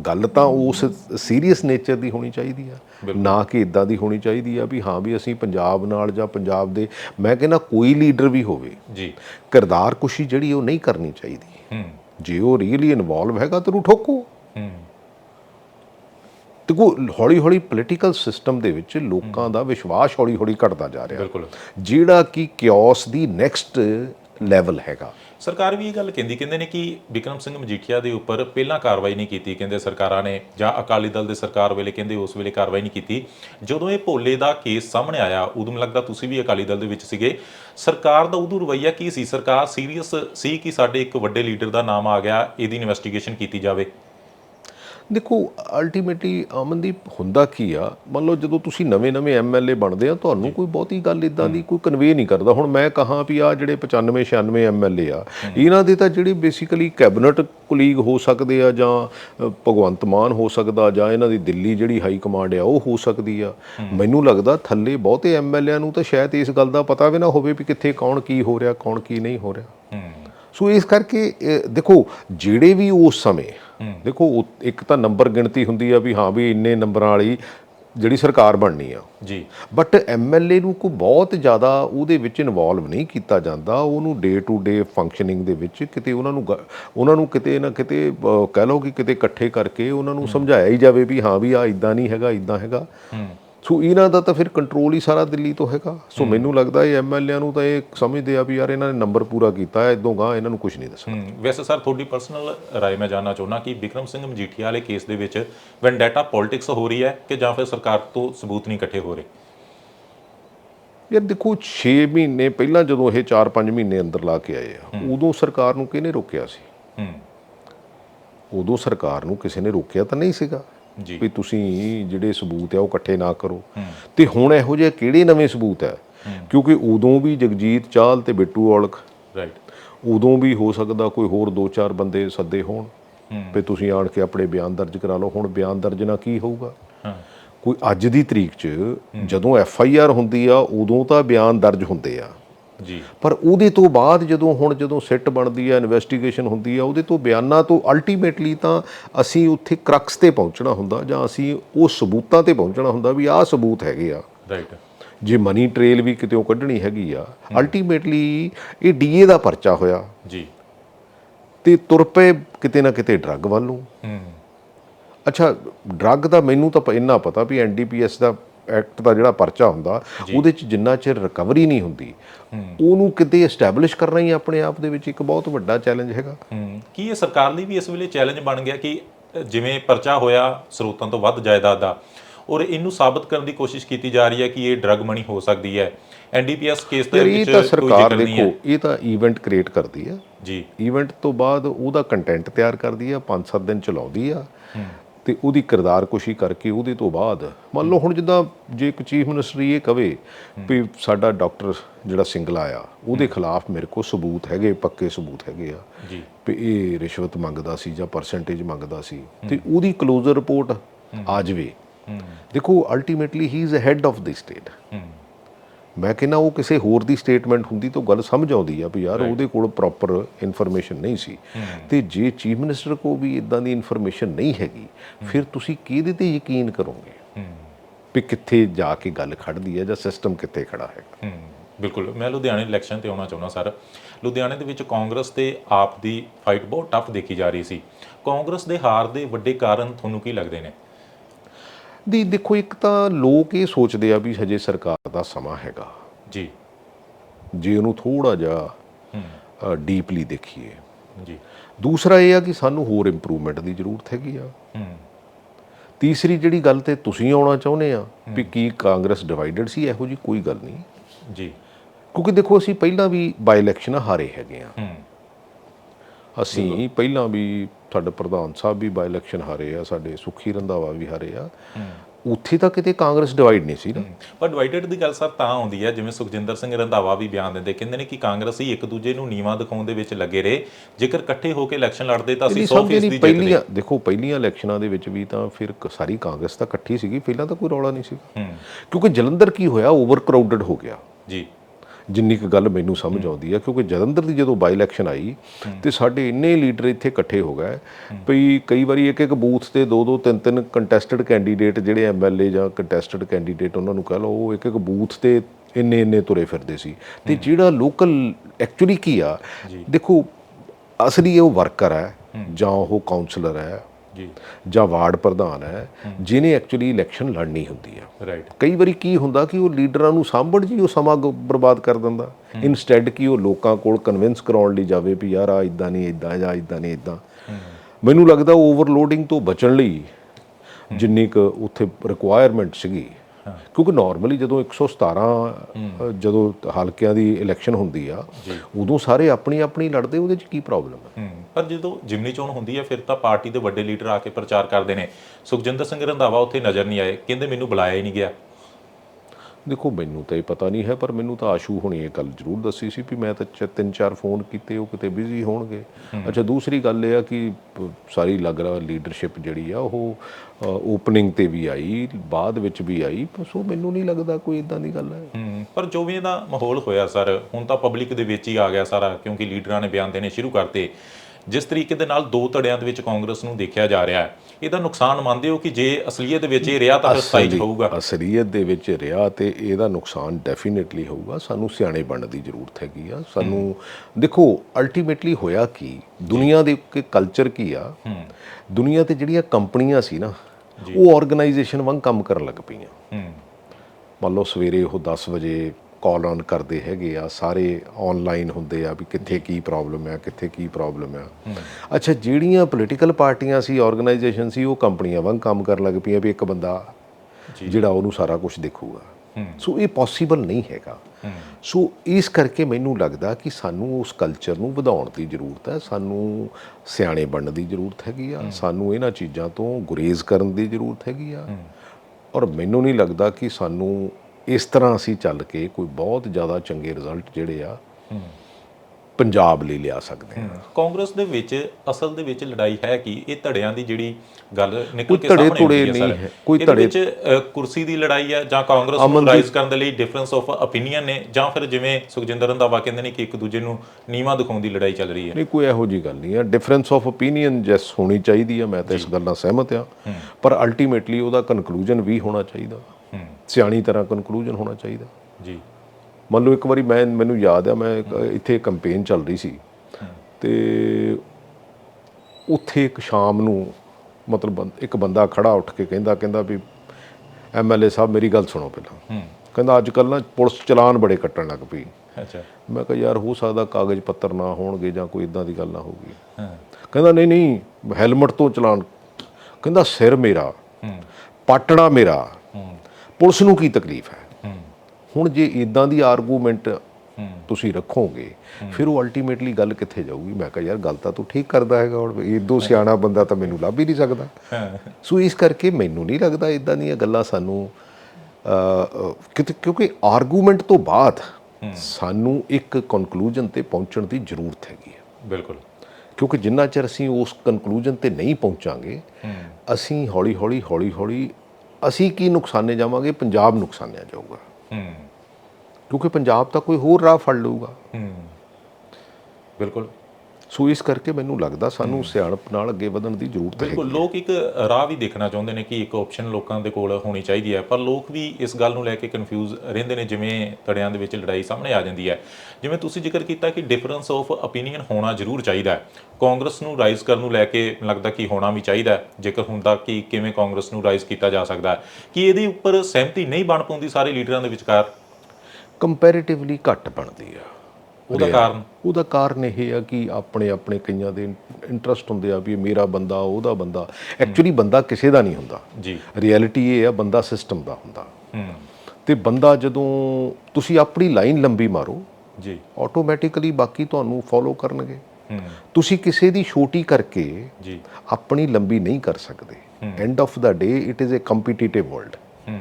ਗੱਲ ਤਾਂ ਉਸ ਸੀਰੀਅਸ ਨੇਚਰ ਦੀ ਹੋਣੀ ਚਾਹੀਦੀ ਆ ਨਾ ਕਿ ਇਦਾਂ ਦੀ ਹੋਣੀ ਚਾਹੀਦੀ ਆ ਵੀ ਹਾਂ ਵੀ ਅਸੀਂ ਪੰਜਾਬ ਨਾਲ ਜਾਂ ਪੰਜਾਬ ਦੇ ਮੈਂ ਕਹਿੰਦਾ ਕੋਈ ਲੀਡਰ ਵੀ ਹੋਵੇ ਜੀ। ਕਿਰਦਾਰ ਕੁਸ਼ੀ ਜਿਹੜੀ ਉਹ ਨਹੀਂ ਕਰਨੀ ਚਾਹੀਦੀ। ਜੇ ਉਹ ਰੀਅਲੀ ਇਨਵੋਲਵ ਹੈਗਾ ਤਾਂ ਉਹਨੂੰ ਠੋਕੋ। ਹੂੰ। ਕੋ ਹੌਲੀ ਹੌਲੀ ਪੋਲੀਟੀਕਲ ਸਿਸਟਮ ਦੇ ਵਿੱਚ ਲੋਕਾਂ ਦਾ ਵਿਸ਼ਵਾਸ ਹੌਲੀ ਹੌਲੀ ਘਟਦਾ ਜਾ ਰਿਹਾ। ਬਿਲਕੁਲ। ਜਿਹੜਾ ਕਿ ਕਿਓਸ ਦੀ ਨੈਕਸਟ ਲੈਵਲ ਹੈਗਾ। ਸਰਕਾਰ ਵੀ ਇਹ ਗੱਲ ਕਹਿੰਦੀ ਕਹਿੰਦੇ ਨੇ ਕਿ ਵਿਕਰਮ ਸਿੰਘ ਮਜੀਠੀਆ ਦੇ ਉੱਪਰ ਪਹਿਲਾਂ ਕਾਰਵਾਈ ਨਹੀਂ ਕੀਤੀ। ਕਹਿੰਦੇ ਸਰਕਾਰਾਂ ਨੇ ਜਾਂ ਅਕਾਲੀ ਦਲ ਦੇ ਸਰਕਾਰ ਵੇਲੇ ਕਹਿੰਦੇ ਉਸ ਵੇਲੇ ਕਾਰਵਾਈ ਨਹੀਂ ਕੀਤੀ। ਜਦੋਂ ਇਹ ਭੋਲੇ ਦਾ ਕੇਸ ਸਾਹਮਣੇ ਆਇਆ ਉਦੋਂ ਲੱਗਦਾ ਤੁਸੀਂ ਵੀ ਅਕਾਲੀ ਦਲ ਦੇ ਵਿੱਚ ਸੀਗੇ। ਸਰਕਾਰ ਦਾ ਉਦੋਂ ਰਵੱਈਆ ਕੀ ਸੀ? ਸਰਕਾਰ ਸੀਰੀਅਸ ਸੀ ਕਿ ਸਾਡੇ ਇੱਕ ਵੱਡੇ ਲੀਡਰ ਦਾ ਨਾਮ ਆ ਗਿਆ ਇਹਦੀ ਇਨਵੈਸਟੀਗੇਸ਼ਨ ਕੀਤੀ ਜਾਵੇ? ਦੇਖੋ ਅਲਟੀਮੇਟਲੀ ਅਮਨਦੀਪ ਹੁੰਦਾ ਕੀ ਆ? ਮੰਨ ਲਓ ਜਦੋਂ ਤੁਸੀਂ ਨਵੇਂ-ਨਵੇਂ ਐਮਐਲਏ ਬਣਦੇ ਆ ਤੁਹਾਨੂੰ ਕੋਈ ਬਹੁਤੀ ਗੱਲ ਇਦਾਂ ਦੀ ਕੋਈ ਕਨਵੇ ਨਹੀਂ ਕਰਦਾ। ਹੁਣ ਮੈਂ ਕਹਾਂ ਵੀ ਆ ਜਿਹੜੇ 95 96 ਐਮਐਲਏ ਆ ਇਹਨਾਂ ਦੇ ਤਾਂ ਜਿਹੜੇ ਬੇਸਿਕਲੀ ਕੈਬਨਿਟ ਕੁਲੀਗ ਹੋ ਸਕਦੇ ਆ ਜਾਂ ਭਗਵੰਤ ਮਾਨ ਹੋ ਸਕਦਾ ਜਾਂ ਇਹਨਾਂ ਦੀ ਦਿੱਲੀ ਜਿਹੜੀ ਹਾਈ ਕਮਾਂਡ ਆ ਉਹ ਹੋ ਸਕਦੀ ਆ। ਮੈਨੂੰ ਲੱਗਦਾ ਥੱਲੇ ਬਹੁਤੇ ਐਮਐਲਏਆਂ ਨੂੰ ਤਾਂ ਸ਼ਾਇਦ ਇਸ ਗੱਲ ਦਾ ਪਤਾ ਵੀ ਨਾ ਹੋਵੇ ਵੀ ਕਿੱਥੇ ਕੌਣ ਕੀ ਹੋ ਰਿਹਾ ਕੌਣ ਕੀ ਨਹੀਂ ਹੋ ਰਿਹਾ। ਸੋ ਇਸ ਕਰਕੇ ਦੇਖੋ ਜਿਹੜੇ ਵੀ ਉਸ ਸਮੇਂ ਦੇਖੋ ਇੱਕ ਤਾਂ ਨੰਬਰ ਗਿਣਤੀ ਹੁੰਦੀ ਆ ਵੀ ਹਾਂ ਵੀ ਇੰਨੇ ਨੰਬਰਾਂ ਵਾਲੀ ਜਿਹੜੀ ਸਰਕਾਰ ਬਣਨੀ ਆ। ਜੀ। ਬਟ ਐਮਐਲਏ ਨੂੰ ਕੋਈ ਬਹੁਤ ਜ਼ਿਆਦਾ ਉਹਦੇ ਵਿੱਚ ਇਨਵੋਲਵ ਨਹੀਂ ਕੀਤਾ ਜਾਂਦਾ। ਉਹਨੂੰ ਡੇ ਟੂ ਡੇ ਫੰਕਸ਼ਨਿੰਗ ਦੇ ਵਿੱਚ ਕਿਤੇ ਉਹਨਾਂ ਨੂੰ ਉਹਨਾਂ ਨੂੰ ਕਿਤੇ ਨਾ ਕਿਤੇ ਕਹਿ ਲਓ ਕਿ ਕਿਤੇ ਇਕੱਠੇ ਕਰਕੇ ਉਹਨਾਂ ਨੂੰ ਸਮਝਾਇਆ ਹੀ ਜਾਵੇ ਵੀ ਹਾਂ ਵੀ ਆ ਇਦਾਂ ਨਹੀਂ ਹੈਗਾ ਇਦਾਂ ਹੈਗਾ। ਸੋ ਇਹਨਾਂ ਦਾ ਤਾਂ ਫਿਰ ਕੰਟਰੋਲ ਹੀ ਸਾਰਾ ਦਿੱਲੀ ਤੋਂ ਹੈਗਾ। ਸੋ ਮੈਨੂੰ ਲੱਗਦਾ ਇਹ ਐਮਐਲਏਆਂ ਨੂੰ ਤਾਂ ਇਹ ਸਮਝਦੇ ਆ ਵੀ ਯਾਰ ਇਹਨਾਂ ਨੇ ਨੰਬਰ ਪੂਰਾ ਕੀਤਾ ਹੈ ਇਦੋਂ ਗਾਂ ਇਹਨਾਂ ਨੂੰ ਕੁਝ ਨਹੀਂ ਦੱਸਣਾ। ਵੈਸੇ ਸਰ ਤੁਹਾਡੀ ਪਰਸਨਲ ਰਾਏ ਮੈਂ ਜਾਨਣਾ ਚਾਹੁੰਦਾ ਕਿ ਵਿਕਰਮ ਸਿੰਘ ਮਜੀਠੀਆ ਵਾਲੇ ਕੇਸ ਦੇ ਵਿੱਚ ਵੈਂਡੈਟਾ ਪੋਲਿਟਿਕਸ ਹੋ ਰਹੀ ਹੈ ਕਿ ਜਾਂ ਫਿਰ ਸਰਕਾਰ ਤੋਂ ਸਬੂਤ ਨਹੀਂ ਇਕੱਠੇ ਹੋ ਰਹੇ? ਯਾਰ ਦੇਖੋ 6 ਮਹੀਨੇ ਪਹਿਲਾਂ ਜਦੋਂ ਇਹ 4-5 ਮਹੀਨੇ ਅੰਦਰ ਲਾ ਕੇ ਆਏ ਆ ਉਦੋਂ ਸਰਕਾਰ ਨੂੰ ਕਿਹਨੇ ਰੋਕਿਆ ਸੀ? ਹੂੰ। ਉਦੋਂ ਸਰਕਾਰ ਨੂੰ ਕਿਸੇ ਨੇ ਰੋਕਿਆ ਤਾਂ ਨਹੀਂ ਸੀਗਾ। ਵੀ ਤੁਸੀਂ ਜਿਹੜੇ ਸਬੂਤ ਆ ਉਹ ਇਕੱਠੇ ਨਾ ਕਰੋ। ਤੇ ਹੁਣ ਇਹੋ ਜਿਹੇ ਕਿਹੜੇ ਨਵੇਂ ਸਬੂਤ ਹੈ। ਕਿਉਂਕਿ ਉਦੋਂ ਵੀ ਜਗਜੀਤ ਚਾਹਲ ਤੇ ਬਿੱਟੂ ਔਲਖ। ਰਾਈਟ ਉਦੋਂ ਵੀ ਹੋ ਸਕਦਾ ਕੋਈ ਹੋਰ 2-4 ਬੰਦੇ ਸੱਦੇ ਹੋਣ। ਵੀ ਤੁਸੀਂ ਆਣ ਕੇ ਆਪਣੇ ਬਿਆਨ ਦਰਜ ਕਰਾ ਲਓ। ਹੁਣ ਬਿਆਨ ਦਰਜ ਨਾਲ ਕੀ ਹੋਊਗਾ? ਕੋਈ ਅੱਜ ਦੀ ਤਰੀਕ 'ਚ ਜਦੋਂ ਐਫ ਆਈ ਆਰ ਹੁੰਦੀ ਆ ਉਦੋਂ ਤਾਂ ਬਿਆਨ ਦਰਜ ਹੁੰਦੇ ਆ। ਜੀ। ਪਰ ਉਹਦੇ ਤੋਂ ਬਾਅਦ ਜਦੋਂ ਹੁਣ ਜਦੋਂ ਸਿੱਟ ਬਣਦੀ ਆ ਇਨਵੈਸਟੀਗੇਸ਼ਨ ਹੁੰਦੀ ਆ ਉਹਦੇ ਤੋਂ ਬਿਆਨਾਂ ਤੋਂ ਅਲਟੀਮੇਟਲੀ ਤਾਂ ਅਸੀਂ ਉੱਥੇ ਕ੍ਰਕਸ ਤੇ ਪਹੁੰਚਣਾ ਹੁੰਦਾ ਜਾਂ ਅਸੀਂ ਉਹ ਸਬੂਤਾਂ ਤੇ ਪਹੁੰਚਣਾ ਹੁੰਦਾ ਵੀ ਆਹ ਸਬੂਤ ਹੈਗੇ ਆ। ਰਾਈਟ ਜੇ ਮਨੀ ਟ੍ਰੇਲ ਵੀ ਕਿਤੇ ਉਹ ਕੱਢਣੀ ਹੈਗੀ ਆ ਅਲਟੀਮੇਟਲੀ ਇਹ ਡੀਏ ਦਾ ਪਰਚਾ ਹੋਇਆ। ਜੀ। ਤੇ ਤੁਰ ਪਏ ਕਿਤੇ ਨਾ ਕਿਤੇ ਡਰੱਗ ਵੱਲ ਨੂੰ। ਹੂੰ। ਅੱਛਾ ਡਰੱਗ ਦਾ ਮੈਨੂੰ ਤਾਂ ਇੰਨਾ ਪਤਾ ਵੀ ਐਨਡੀਪੀਐਸ ਦਾ ਐਕਟ ਦਾ ਜਿਹੜਾ ਪਰਚਾ ਹੁੰਦਾ ਉਹਦੇ ਚ ਜਿੰਨਾ ਚਿਰ ਰਿਕਵਰੀ ਨਹੀਂ ਹੁੰਦੀ ਉਹਨੂੰ ਕਿਤੇ ਐਸਟੈਬਲਿਸ਼ ਕਰਨਾ ਹੀ ਆਪਣੇ ਆਪ ਦੇ ਵਿੱਚ ਇੱਕ ਬਹੁਤ ਵੱਡਾ ਚੈਲੰਜ ਹੈਗਾ। ਹੂੰ। ਕੀ ਇਹ ਸਰਕਾਰ ਲਈ ਵੀ ਇਸ ਵੇਲੇ ਚੈਲੰਜ ਬਣ ਗਿਆ ਕਿ ਜਿਵੇਂ ਪਰਚਾ ਹੋਇਆ ਸਰੋਤਾਂ ਤੋਂ ਵੱਧ ਜਾਇਦਾਦ ਦਾ ਔਰ ਇਹਨੂੰ ਸਾਬਤ ਕਰਨ ਦੀ ਕੋਸ਼ਿਸ਼ ਕੀਤੀ ਜਾ ਰਹੀ ਹੈ ਕਿ ਇਹ ਡਰੱਗ ਮਨੀ ਹੋ ਸਕਦੀ ਹੈ। ਐਨਡੀਪੀਐਸ ਕੇਸ ਦੇ ਯਾਰ ਇਹ ਵਿੱਚ ਤਾਂ ਸਰਕਾਰ ਹੈ। ਦੇਖੋ ਇਹ ਤਾਂ ਇਵੈਂਟ ਕ੍ਰੀਏਟ ਕਰਦੀ ਆ ਜੀ। ਇਵੈਂਟ ਤੋਂ ਬਾਅਦ ਉਹਦਾ ਕੰਟੈਂਟ ਤਿਆਰ ਕਰਦੀ ਆ 5-7 ਦਿਨ ਚਲਾਉਂਦੀ ਆ। ਤੇ ਉਹਦੀ ਕਿਰਦਾਰਕੁਸ਼ੀ ਕਰਕੇ ਉਹਦੇ ਤੋਂ ਬਾਅਦ ਮੰਨ ਲਓ ਹੁਣ ਜਿੱਦਾਂ ਜੇ ਇੱਕ ਚੀਫ ਮਿਨਿਸਟਰ ਇਹ ਕਵੇ ਵੀ ਸਾਡਾ ਡਾਕਟਰ ਜਿਹੜਾ ਸਿੰਗਲਾ ਆ ਉਹਦੇ ਖਿਲਾਫ ਮੇਰੇ ਕੋਲ ਸਬੂਤ ਹੈਗੇ ਪੱਕੇ ਸਬੂਤ ਹੈਗੇ ਆ। ਜੀ। ਵੀ ਇਹ ਰਿਸ਼ਵਤ ਮੰਗਦਾ ਸੀ ਜਾਂ ਪਰਸੈਂਟੇਜ ਮੰਗਦਾ ਸੀ। ਤੇ ਉਹਦੀ ਕਲੋਜ਼ਰ ਰਿਪੋਰਟ ਆ ਜਾਵੇ। ਦੇਖੋ ultimately he is a head of the state ਮੈਂ ਕਹਿੰਦਾ ਉਹ ਕਿਸੇ ਹੋਰ ਦੀ ਸਟੇਟਮੈਂਟ ਹੁੰਦੀ ਤਾਂ ਗੱਲ ਸਮਝ ਆਉਂਦੀ ਆ ਵੀ ਯਾਰ ਉਹਦੇ ਕੋਲ ਪ੍ਰੋਪਰ ਇਨਫੋਰਮੇਸ਼ਨ ਨਹੀਂ ਸੀ। ਤੇ ਜੇ ਚੀਫ ਮਿਨਿਸਟਰ ਕੋ ਵੀ ਇਦਾਂ ਦੀ ਇਨਫੋਰਮੇਸ਼ਨ ਨਹੀਂ ਹੈਗੀ ਫਿਰ ਤੁਸੀਂ ਕਿਹਦੇ ਤੇ ਯਕੀਨ ਕਰੋਗੇ? ਵੀ ਕਿੱਥੇ ਜਾ ਕੇ ਗੱਲ ਖੜਦੀ ਹੈ ਜਾਂ ਸਿਸਟਮ ਕਿੱਥੇ ਖੜਾ ਹੈਗਾ ਹੂੰ ਬਿਲਕੁਲ। ਮੈਂ ਲੁਧਿਆਣੇ ਇਲੈਕਸ਼ਨ ਤੇ ਆਉਣਾ ਚਾਹੁੰਦਾ ਸਰ। ਲੁਧਿਆਣੇ ਦੇ ਵਿੱਚ ਕਾਂਗਰਸ ਤੇ ਆਪ ਦੀ ਫਾਈਟ ਬਹੁਤ ਟਫ ਦੇਖੀ ਜਾ ਰਹੀ ਸੀ। ਕਾਂਗਰਸ ਦੇ ਹਾਰ ਦੇ ਵੱਡੇ ਕਾਰਨ ਤੁਹਾਨੂੰ ਕੀ ਲੱਗਦੇ ਨੇ? ਦੀ ਦੇਖੋ ਇੱਕ ਤਾਂ ਲੋਕ ਇਹ ਸੋਚਦੇ ਆ ਵੀ ਹਜੇ ਸਰਕਾਰ ਦਾ ਸਮਾਂ ਹੈਗਾ। ਜੀ। ਜੇ ਉਹਨੂੰ ਥੋੜਾ ਜਿਹਾ ਡੀਪਲੀ ਦੇਖੀਏ। ਜੀ। ਦੂਸਰਾ ਇਹ ਆ ਕਿ ਸਾਨੂੰ ਹੋਰ ਇੰਪਰੂਵਮੈਂਟ ਦੀ ਜ਼ਰੂਰਤ ਹੈਗੀ ਆ। ਤੀਸਰੀ ਜਿਹੜੀ ਗੱਲ ਤੇ ਤੁਸੀਂ ਆਉਣਾ ਚਾਹੁੰਦੇ ਆ ਵੀ ਕੀ ਕਾਂਗਰਸ ਡਿਵਾਈਡਡ ਸੀ ਇਹੋ ਜੀ ਕੋਈ ਗੱਲ ਨਹੀਂ। ਜੀ। ਕਿਉਂਕਿ ਦੇਖੋ ਅਸੀਂ ਪਹਿਲਾਂ ਵੀ ਬਾਈ ਇਲੈਕਸ਼ਨ ਹਾਰੇ ਹੈਗੇ ਆ। ਅਸੀਂ ਪਹਿਲਾਂ ਵੀ ਸਾਡੇ ਪ੍ਰਧਾਨ ਸਾਹਿਬ ਵੀ ਬਾਈ ਇਲੈਕਸ਼ਨ ਹਾਰੇ ਆ ਸਾਡੇ ਸੁਖੀ ਰੰਧਾਵਾ ਵੀ ਹਾਰੇ ਆ। ਉੱਥੇ ਤਾਂ ਕਿਤੇ ਕਾਂਗਰਸ ਡਿਵਾਈਡ ਨਹੀਂ ਸੀ ਨਾ। ਪਰ ਡਿਵਾਈਡਡ ਦੀ ਗੱਲ ਸਰ ਤਾਂ ਆਉਂਦੀ ਹੈ ਜਿਵੇਂ ਸੁਖਜਿੰਦਰ ਸਿੰਘ ਰੰਧਾਵਾ ਵੀ ਬਿਆਨ ਦਿੰਦੇ ਕਹਿੰਦੇ ਨੇ ਕਿ ਕਾਂਗਰਸੀ ਇੱਕ ਦੂਜੇ ਨੂੰ ਨੀਵਾ ਦਿਖਾਉਣ ਦੇ ਵਿੱਚ ਲੱਗੇ ਰਹੇ। ਜੇਕਰ ਇਕੱਠੇ ਹੋ ਕੇ ਇਲੈਕਸ਼ਨ ਲੜਦੇ ਤਾਂ ਅਸੀਂ ਨਹੀਂ 100% ਸਮਝੇ ਦੀ ਪਹਿਲੀਆਂ ਦੇਖੋ ਪਹਿਲੀਆਂ ਇਲੈਕਸ਼ਨਾਂ ਦੇ ਵਿੱਚ ਵੀ ਤਾਂ ਫਿਰ ਸਾਰੀ ਕਾਂਗਰਸ ਤਾਂ ਇਕੱਠੀ ਸੀਗੀ ਪਹਿਲਾਂ ਤਾਂ ਕੋਈ ਰੌਲਾ ਨਹੀਂ ਸੀ। ਹੂੰ। ਕਿਉਂਕਿ ਜਲੰਧਰ ਕੀ ਹੋਇਆ ਓਵਰ ਕਰਾਊਡਡ ਹੋ ਗਿਆ। ਜੀ। ਜਿੰਨੀ ਕੁ ਗੱਲ ਮੈਨੂੰ ਸਮਝ ਆਉਂਦੀ ਆ ਕਿਉਂਕਿ ਜਲੰਧਰ ਦੀ ਜਦੋਂ ਬਾਈ ਇਲੈਕਸ਼ਨ ਆਈ ਤੇ ਸਾਡੇ ਇੰਨੇ ਲੀਡਰ ਇੱਥੇ ਇਕੱਠੇ ਹੋ ਗਏ ਵੀ ਕਈ ਵਾਰੀ ਇੱਕ ਇੱਕ ਬੂਥ ਤੇ ਦੋ ਦੋ ਤਿੰਨ ਤਿੰਨ ਕੰਟੈਸਟਡ ਕੈਂਡੀਡੇਟ ਜਿਹੜੇ ਐਮਐਲਏ ਜਾਂ ਕੰਟੈਸਟਡ ਕੈਂਡੀਡੇਟ ਉਹਨਾਂ ਨੂੰ ਕਹ ਲਓ ਉਹ ਇੱਕ ਇੱਕ ਬੂਥ ਤੇ ਇੰਨੇ ਇੰਨੇ ਤੁਰੇ ਫਿਰਦੇ ਸੀ। ਤੇ ਜਿਹੜਾ ਲੋਕਲ ਐਕਚੁਅਲੀ ਕੀ ਆ ਦੇਖੋ ਅਸਲੀ ਉਹ ਵਰਕਰ ਹੈ ਜਾਂ ਉਹ ਕਾਉਂਸਲਰ ਹੈ ਜੀ। ਜਾਂ ਵਾਰਡ ਪ੍ਰਧਾਨ ਹੈ ਜਿਹਨੇ ਐਕਚੁਅਲੀ ਇਲੈਕਸ਼ਨ ਲੜਨੀ ਹੁੰਦੀ ਆ। ਰਾਈਟ ਕਈ ਵਾਰੀ ਕੀ ਹੁੰਦਾ ਕਿ ਉਹ ਲੀਡਰਾਂ ਨੂੰ ਸਾਂਭਣ ਜੀ ਉਹ ਸਮਾਂ ਬਰਬਾਦ ਕਰ ਦਿੰਦਾ। ਇਨਸਟੈਡ ਕਿ ਉਹ ਲੋਕਾਂ ਕੋਲ ਕਨਵਿੰਸ ਕਰਾਉਣ ਲਈ ਜਾਵੇ ਵੀ ਯਾਰ ਆ ਇਦਾਂ ਨਹੀਂ ਇਦਾਂ ਜਾਂ ਇਦਾਂ ਨਹੀਂ ਇਦਾਂ ਮੈਨੂੰ ਲੱਗਦਾ ਓਵਰਲੋਡਿੰਗ ਤੋਂ ਬਚਣ ਲਈ ਜਿੰਨੀ ਕੁ ਉੱਥੇ ਰਿਕੁਆਇਰਮੈਂਟ ਸੀਗੀ ਕਿਉਂਕਿ ਨਾਰਮਲੀ ਜਦੋਂ 117 ਅ, ਜਦੋਂ ਹਲਕਿਆਂ ਦੀ ਇਲੈਕਸ਼ਨ ਹੁੰਦੀ ਆ ਉਦੋਂ ਸਾਰੇ ਆਪਣੀ ਆਪਣੀ ਲੜਦੇ ਉਹਦੇ 'ਚ ਕੀ ਪ੍ਰੋਬਲਮ ਹੂੰ ਪਰ ਜਦੋਂ ਜਿਮਨੀ ਚੋਣ ਹੁੰਦੀ ਹੈ ਫਿਰ ਤਾਂ ਪਾਰਟੀ ਦੇ ਵੱਡੇ ਲੀਡਰ ਆ ਕੇ ਪ੍ਰਚਾਰ ਕਰਦੇ ਨੇ। ਸੁਖਜਿੰਦਰ ਸਿੰਘ ਰੰਧਾਵਾ ਉੱਥੇ ਨਜ਼ਰ ਨਹੀਂ ਆਏ ਕਹਿੰਦੇ ਮੈਨੂੰ ਬੁਲਾਇਆ ਹੀ ਨਹੀਂ ਗਿਆ। ਦੇਖੋ ਮੈਨੂੰ ਤਾਂ ਇਹ ਪਤਾ ਨਹੀਂ ਹੈ ਪਰ ਮੈਨੂੰ ਤਾਂ ਆਸ਼ੂ ਹੋਣੀ ਇਹ ਗੱਲ ਜ਼ਰੂਰ ਦੱਸੀ ਸੀ ਵੀ ਮੈਂ ਤਾਂ ਤਿੰਨ ਚਾਰ ਫੋਨ ਕੀਤੇ ਉਹ ਕਿਤੇ ਬਿਜ਼ੀ ਹੋਣਗੇ। ਅੱਛਾ ਦੂਸਰੀ ਗੱਲ ਇਹ ਆ ਕਿ ਸਾਰੀ ਲੱਗ ਰਿਹਾ ਲੀਡਰਸ਼ਿਪ ਜਿਹੜੀ ਆ ਉਹ ਓਪਨਿੰਗ ਤੇ ਵੀ ਆਈ ਬਾਅਦ ਵਿੱਚ ਵੀ ਆਈ ਪਰ ਸੋ ਮੈਨੂੰ ਨਹੀਂ ਲੱਗਦਾ ਕੋਈ ਇਦਾਂ ਦੀ ਗੱਲ ਹੈ। ਹੂੰ ਪਰ ਜੋ ਵੀ ਇਹਦਾ ਮਾਹੌਲ ਹੋਇਆ ਸਰ ਹੁਣ ਤਾਂ ਪਬਲਿਕ ਦੇ ਵਿੱਚ ਹੀ ਆ ਗਿਆ ਸਾਰਾ ਕਿਉਂਕਿ ਲੀਡਰਾਂ ਨੇ ਬਿਆਨ ਦੇਣੇ ਸ਼ੁਰੂ ਕਰਤੇ। ਜਿਸ ਤਰੀਕੇ ਦੇ ਨਾਲ ਦੋ ਧੜਿਆਂ ਦੇ ਵਿੱਚ ਕਾਂਗਰਸ ਨੂੰ ਦੇਖਿਆ ਜਾ ਰਿਹਾ ਹੈ। ਇਹਦਾ ਨੁਕਸਾਨ ਮੰਨਦੇ ਹੋ ਕਿ ਜੇ ਅਸਲੀਅਤ ਵਿੱਚ ਇਹ ਰਿਹਾ ਤਾਂ 'ਚ ਹੋਊਗਾ? ਅਸਲੀਅਤ ਦੇ ਵਿੱਚ ਰਿਹਾ ਤੇ ਇਹਦਾ ਨੁਕਸਾਨ ਡੈਫੀਨਿਟਲੀ ਹੋਊਗਾ। ਸਾਨੂੰ ਸਿਆਣੇ ਬਣਨ ਦੀ ਜ਼ਰੂਰਤ ਹੈਗੀ ਆ। ਸਾਨੂੰ ਦੇਖੋ ਅਲਟੀਮੇਟਲੀ ਹੋਇਆ ਕੀ? ਦੁਨੀਆ ਦੇ ਕਲਚਰ ਕੀ ਆ? ਦੁਨੀਆ ਤੇ ਜਿਹੜੀਆਂ ਕੰਪਨੀਆਂ ਸੀ ਨਾ ਉਹ ਆਰਗੇਨਾਈਜੇਸ਼ਨ ਵਾਂਗ ਕੰਮ ਕਰਨ ਲੱਗ ਪਈਆਂ। ਮੰਨ ਲਓ ਸਵੇਰੇ ਉਹ 10 ਵਜੇ ਕਾਲ ਔਨ ਕਰਦੇ ਹੈਗੇ ਆ ਸਾਰੇ ਆਨਲਾਈਨ ਹੁੰਦੇ ਆ ਵੀ ਕਿੱਥੇ ਕੀ ਪ੍ਰੋਬਲਮ ਆ ਕਿੱਥੇ ਕੀ ਪ੍ਰੋਬਲਮ ਆ। ਅੱਛਾ ਜਿਹੜੀਆਂ ਪੋਲੀਟੀਕਲ ਪਾਰਟੀਆਂ ਸੀ ਆਰਗੇਨਾਈਜੇਸ਼ਨ ਸੀ ਉਹ ਕੰਪਨੀਆਂ ਵਾਂਗ ਕੰਮ ਕਰਨ ਲੱਗ ਪਈਆਂ ਵੀ ਇੱਕ ਬੰਦਾ ਜਿਹੜਾ ਉਹਨੂੰ ਸਾਰਾ ਕੁਝ ਦੇਖੂਗਾ। ਸੋ ਇਹ ਪੋਸੀਬਲ ਨਹੀਂ ਹੈਗਾ। ਸੋ ਇਸ ਕਰਕੇ ਮੈਨੂੰ ਲੱਗਦਾ ਕਿ ਸਾਨੂੰ ਉਸ ਕਲਚਰ ਨੂੰ ਵਧਾਉਣ ਦੀ ਜ਼ਰੂਰਤ ਹੈ ਸਾਨੂੰ ਸਿਆਣੇ ਬਣਨ ਦੀ ਜ਼ਰੂਰਤ ਹੈਗੀ ਆ ਸਾਨੂੰ ਇਹਨਾਂ ਚੀਜ਼ਾਂ ਤੋਂ ਗੁਰੇਜ਼ ਕਰਨ ਦੀ ਜ਼ਰੂਰਤ ਹੈਗੀ ਆ। ਔਰ ਮੈਨੂੰ ਨਹੀਂ ਲੱਗਦਾ ਕਿ ਸਾਨੂੰ ਇਸ ਤਰ੍ਹਾਂ ਅਸੀਂ ਚੱਲ ਕੇ ਕੋਈ ਬਹੁਤ ਜ਼ਿਆਦਾ ਚੰਗੇ ਰਿਜ਼ਲਟ ਜਿਹੜੇ ਆ ਪੰਜਾਬ ਲਈ ਲਿਆ ਸਕਦੇ ਹਾਂ। ਕਾਂਗਰਸ ਦੇ ਵਿੱਚ ਅਸਲ ਦੇ ਵਿੱਚ ਲੜਾਈ ਹੈ ਕਿ? ਇਹ ਧੜਿਆਂ ਦੀ ਜਿਹੜੀ ਗੱਲ ਨਿਕਲ ਕੇ ਧੜੇ ਸਾਹਮਣੇ ਧੁੜੇ ਹੈ ਨਹੀਂ ਹੈ, ਕੋਈ ਧੜੇ- ਵਿੱਚ ਕੁਰਸੀ ਦੀ ਲੜਾਈ ਹੈ ਜਾਂ ਕਾਂਗਰਸ ਨੂੰ ਰਾਈਜ਼ ਕਰਨ ਦੇ ਲਈ ਡਿਫਰੈਂਸ ਆਫ opinion ਨੇ ਜਾਂ ਫਿਰ ਜਿਵੇਂ ਸੁਖਜਿੰਦਰ ਰੰਧਾਵਾ ਕਹਿੰਦੇ ਨੇ ਕਿ ਇੱਕ ਦੂਜੇ ਨੂੰ ਨੀਵਾ ਦਿਖਾਉਣ ਦੀ ਲੜਾਈ ਚੱਲ ਰਹੀ ਹੈ। ਨਹੀਂ ਕੋਈ ਇਹੋ ਜੀ ਗੱਲ ਨਹੀਂ ਹੈ। ਡਿਫਰੈਂਸ ਆਫ opinion ਜੈਸ ਹੋਣੀ ਚਾਹੀਦੀ ਹੈ। ਮੈਂ ਤਾਂ ਇਸ ਗੱਲ ਨਾਲ ਸਹਿਮਤ ਹਾਂ। ਪਰ ਅਲਟੀਮੇਟਲੀ ਉਹਦਾ ਕਨਕਲੂਜਨ ਵੀ ਹੋਣਾ ਚਾਹੀਦਾ। ਸਿਆਣੀ ਤਰ੍ਹਾਂ ਕਨਕਲੂਜਨ ਹੋਣਾ ਚਾਹੀਦਾ। ਜੀ। ਮੰਨ ਲਓ ਇੱਕ ਵਾਰੀ ਮੈਂ ਮੈਨੂੰ ਯਾਦ ਆ ਮੈਂ ਇੱਥੇ ਕੈਂਪੇਨ ਚੱਲ ਰਹੀ ਸੀ। ਤੇ ਉੱਥੇ ਇੱਕ ਸ਼ਾਮ ਨੂੰ ਮਤਲਬ ਇੱਕ ਬੰਦਾ ਖੜਾ ਉੱਠ ਕੇ ਕਹਿੰਦਾ ਕਹਿੰਦਾ ਵੀ ਐਮਐਲਏ ਸਾਹਿਬ ਮੇਰੀ ਗੱਲ ਸੁਣੋ ਪਹਿਲਾਂ। ਹੂੰ। ਕਹਿੰਦਾ ਅੱਜ ਕੱਲ ਨਾ ਪੁਲਿਸ ਚਲਾਨ ਬੜੇ ਕੱਟਣ ਲੱਗ ਪਈ। ਅੱਛਾ। ਮੈਂ ਕਿਹਾ ਯਾਰ ਹੋ ਸਕਦਾ ਕਾਗਜ਼ ਪੱਤਰ ਨਾ ਹੋਣਗੇ ਜਾਂ ਕੋਈ ਇਦਾਂ ਦੀ ਗੱਲ ਨਾ ਹੋਊਗੀ। ਹਾਂ। ਕਹਿੰਦਾ ਨਹੀਂ ਨਹੀਂ ਹੈਲਮਟ ਤੋਂ ਚਲਾਨ ਕਹਿੰਦਾ ਸਿਰ ਮੇਰਾ ਹੂੰ। ਪਾਟਣਾ ਮੇਰਾ। ਪੁਲਿਸ ਨੂੰ ਕੀ ਤਕਲੀਫ ਹੈ? ਹੁਣ ਜੇ ਇਦਾਂ ਦੀ ਆਰਗੂਮੈਂਟ ਤੁਸੀਂ ਰੱਖੋਗੇ ਫਿਰ ਉਹ ਅਲਟੀਮੇਟਲੀ ਗੱਲ ਕਿੱਥੇ ਜਾਊਗੀ? ਮੈਂ ਕਿਹਾ ਯਾਰ ਗੱਲ ਤਾਂ ਤੂੰ ਠੀਕ ਕਰਦਾ ਹੈਗਾ ਹੁਣ ਇਦੋਂ ਸਿਆਣਾ ਬੰਦਾ ਤਾਂ ਮੈਨੂੰ ਲੱਭ ਹੀ ਨਹੀਂ ਸਕਦਾ। ਸੋ ਇਸ ਕਰਕੇ ਮੈਨੂੰ ਨਹੀਂ ਲੱਗਦਾ ਇਦਾਂ ਦੀਆਂ ਗੱਲਾਂ ਸਾਨੂੰ ਕਿਉਂਕਿ ਆਰਗੂਮੈਂਟ ਤੋਂ ਬਾਅਦ ਸਾਨੂੰ ਇੱਕ ਕਨਕਲੂਜਨ ਤੇ ਪਹੁੰਚਣ ਦੀ ਜ਼ਰੂਰਤ ਹੈਗੀ ਹੈ। ਬਿਲਕੁਲ। ਕਿਉਂਕਿ ਜਿੰਨਾ ਚਿਰ ਅਸੀਂ ਉਸ ਕਨਕਲੂਜਨ ਤੇ ਨਹੀਂ ਪਹੁੰਚਾਂਗੇ ਅਸੀਂ ਹੌਲੀ ਹੌਲੀ ਹੌਲੀ ਹੌਲੀ ਅਸੀਂ ਕੀ ਨੁਕਸਾਨੇ ਜਾਵਾਂਗੇ? ਪੰਜਾਬ ਨੁਕਸਾਨਿਆ ਜਾਊਗਾ। ਹੂੰ। ਕਿਉਂਕਿ ਪੰਜਾਬ ਤਾਂ ਕੋਈ ਹੋਰ ਰਾਹ ਫੜ ਲਊਗਾ। ਹੂੰ। ਬਿਲਕੁਲ। ਸੋ ਇਸ ਕਰਕੇ ਮੈਨੂੰ ਲੱਗਦਾ ਸਾਨੂੰ ਸਿਆਣਪ ਨਾਲ ਅੱਗੇ ਵਧਣ ਦੀ ਜ਼ਰੂਰਤ ਹੈ। ਬਿਲਕੁਲ ਲੋਕ ਇੱਕ ਰਾਹ ਵੀ ਦੇਖਣਾ ਚਾਹੁੰਦੇ ਨੇ ਕਿ ਇੱਕ ਆਪਸ਼ਨ ਲੋਕਾਂ ਦੇ ਕੋਲ ਹੋਣੀ ਚਾਹੀਦੀ ਹੈ ਪਰ ਲੋਕ ਵੀ ਇਸ ਗੱਲ ਨੂੰ ਲੈ ਕੇ ਕਨਫਿਊਜ਼ ਰਹਿੰਦੇ ਨੇ ਜਿਵੇਂ ਧੜਿਆਂ ਦੇ ਵਿੱਚ ਲੜਾਈ ਸਾਹਮਣੇ ਆ ਜਾਂਦੀ ਹੈ। ਜਿਵੇਂ ਤੁਸੀਂ ਜ਼ਿਕਰ ਕੀਤਾ ਕਿ ਡਿਫਰੈਂਸ ਆਫ opinion ਹੋਣਾ ਜ਼ਰੂਰ ਚਾਹੀਦਾ ਹੈ। ਕਾਂਗਰਸ ਨੂੰ ਰਾਈਜ਼ ਕਰਨ ਨੂੰ ਲੈ ਕੇ ਲੱਗਦਾ ਕਿ ਹੋਣਾ ਵੀ ਚਾਹੀਦਾ ਹੈ। ਜੇਕਰ ਹੁੰਦਾ ਕਿ ਕਿਵੇਂ ਕਾਂਗਰਸ ਨੂੰ ਰਾਈਜ਼ ਕੀਤਾ ਜਾ ਸਕਦਾ ਹੈ ਕਿ ਇਹਦੇ ਉੱਪਰ ਸਹਿਮਤੀ ਨਹੀਂ ਬਣ ਪਾਉਂਦੀ ਸਾਰੇ ਲੀਡਰਾਂ ਦੇ ਵਿਚਕਾਰ? ਕੰਪੈਰੀਟਿਵਲੀ ਘੱਟ ਬਣਦੀ ਆ। ਉਹਦਾ ਕਾਰਨ? ਉਹਦਾ ਕਾਰਨ ਇਹ ਆ ਕਿ ਆਪਣੇ ਆਪਣੇ ਕਈਆਂ ਦੇ ਇੰਟਰਸਟ ਹੁੰਦੇ ਆ ਵੀ ਮੇਰਾ ਬੰਦਾ ਉਹਦਾ ਬੰਦਾ। ਐਕਚੁਅਲੀ ਬੰਦਾ ਕਿਸੇ ਦਾ ਨਹੀਂ ਹੁੰਦਾ। ਜੀ। ਰਿਐਲਿਟੀ ਇਹ ਆ ਬੰਦਾ ਸਿਸਟਮ ਦਾ ਹੁੰਦਾ। ਹੂੰ। ਤੇ ਬੰਦਾ ਜਦੋਂ ਤੁਸੀਂ ਆਪਣੀ ਲਾਈਨ ਲੰਬੀ ਮਾਰੋ ਜੀ। ਆਟੋਮੈਟਿਕਲੀ ਬਾਕੀ ਤੁਹਾਨੂੰ ਫੋਲੋ ਕਰਨਗੇ। ਤੁਸੀਂ ਕਿਸੇ ਦੀ ਛੋਟੀ ਕਰਕੇ ਜੀ। ਆਪਣੀ ਲੰਬੀ ਨਹੀਂ ਕਰ ਸਕਦੇ। End of the day it is a competitive world ਹੂੰ।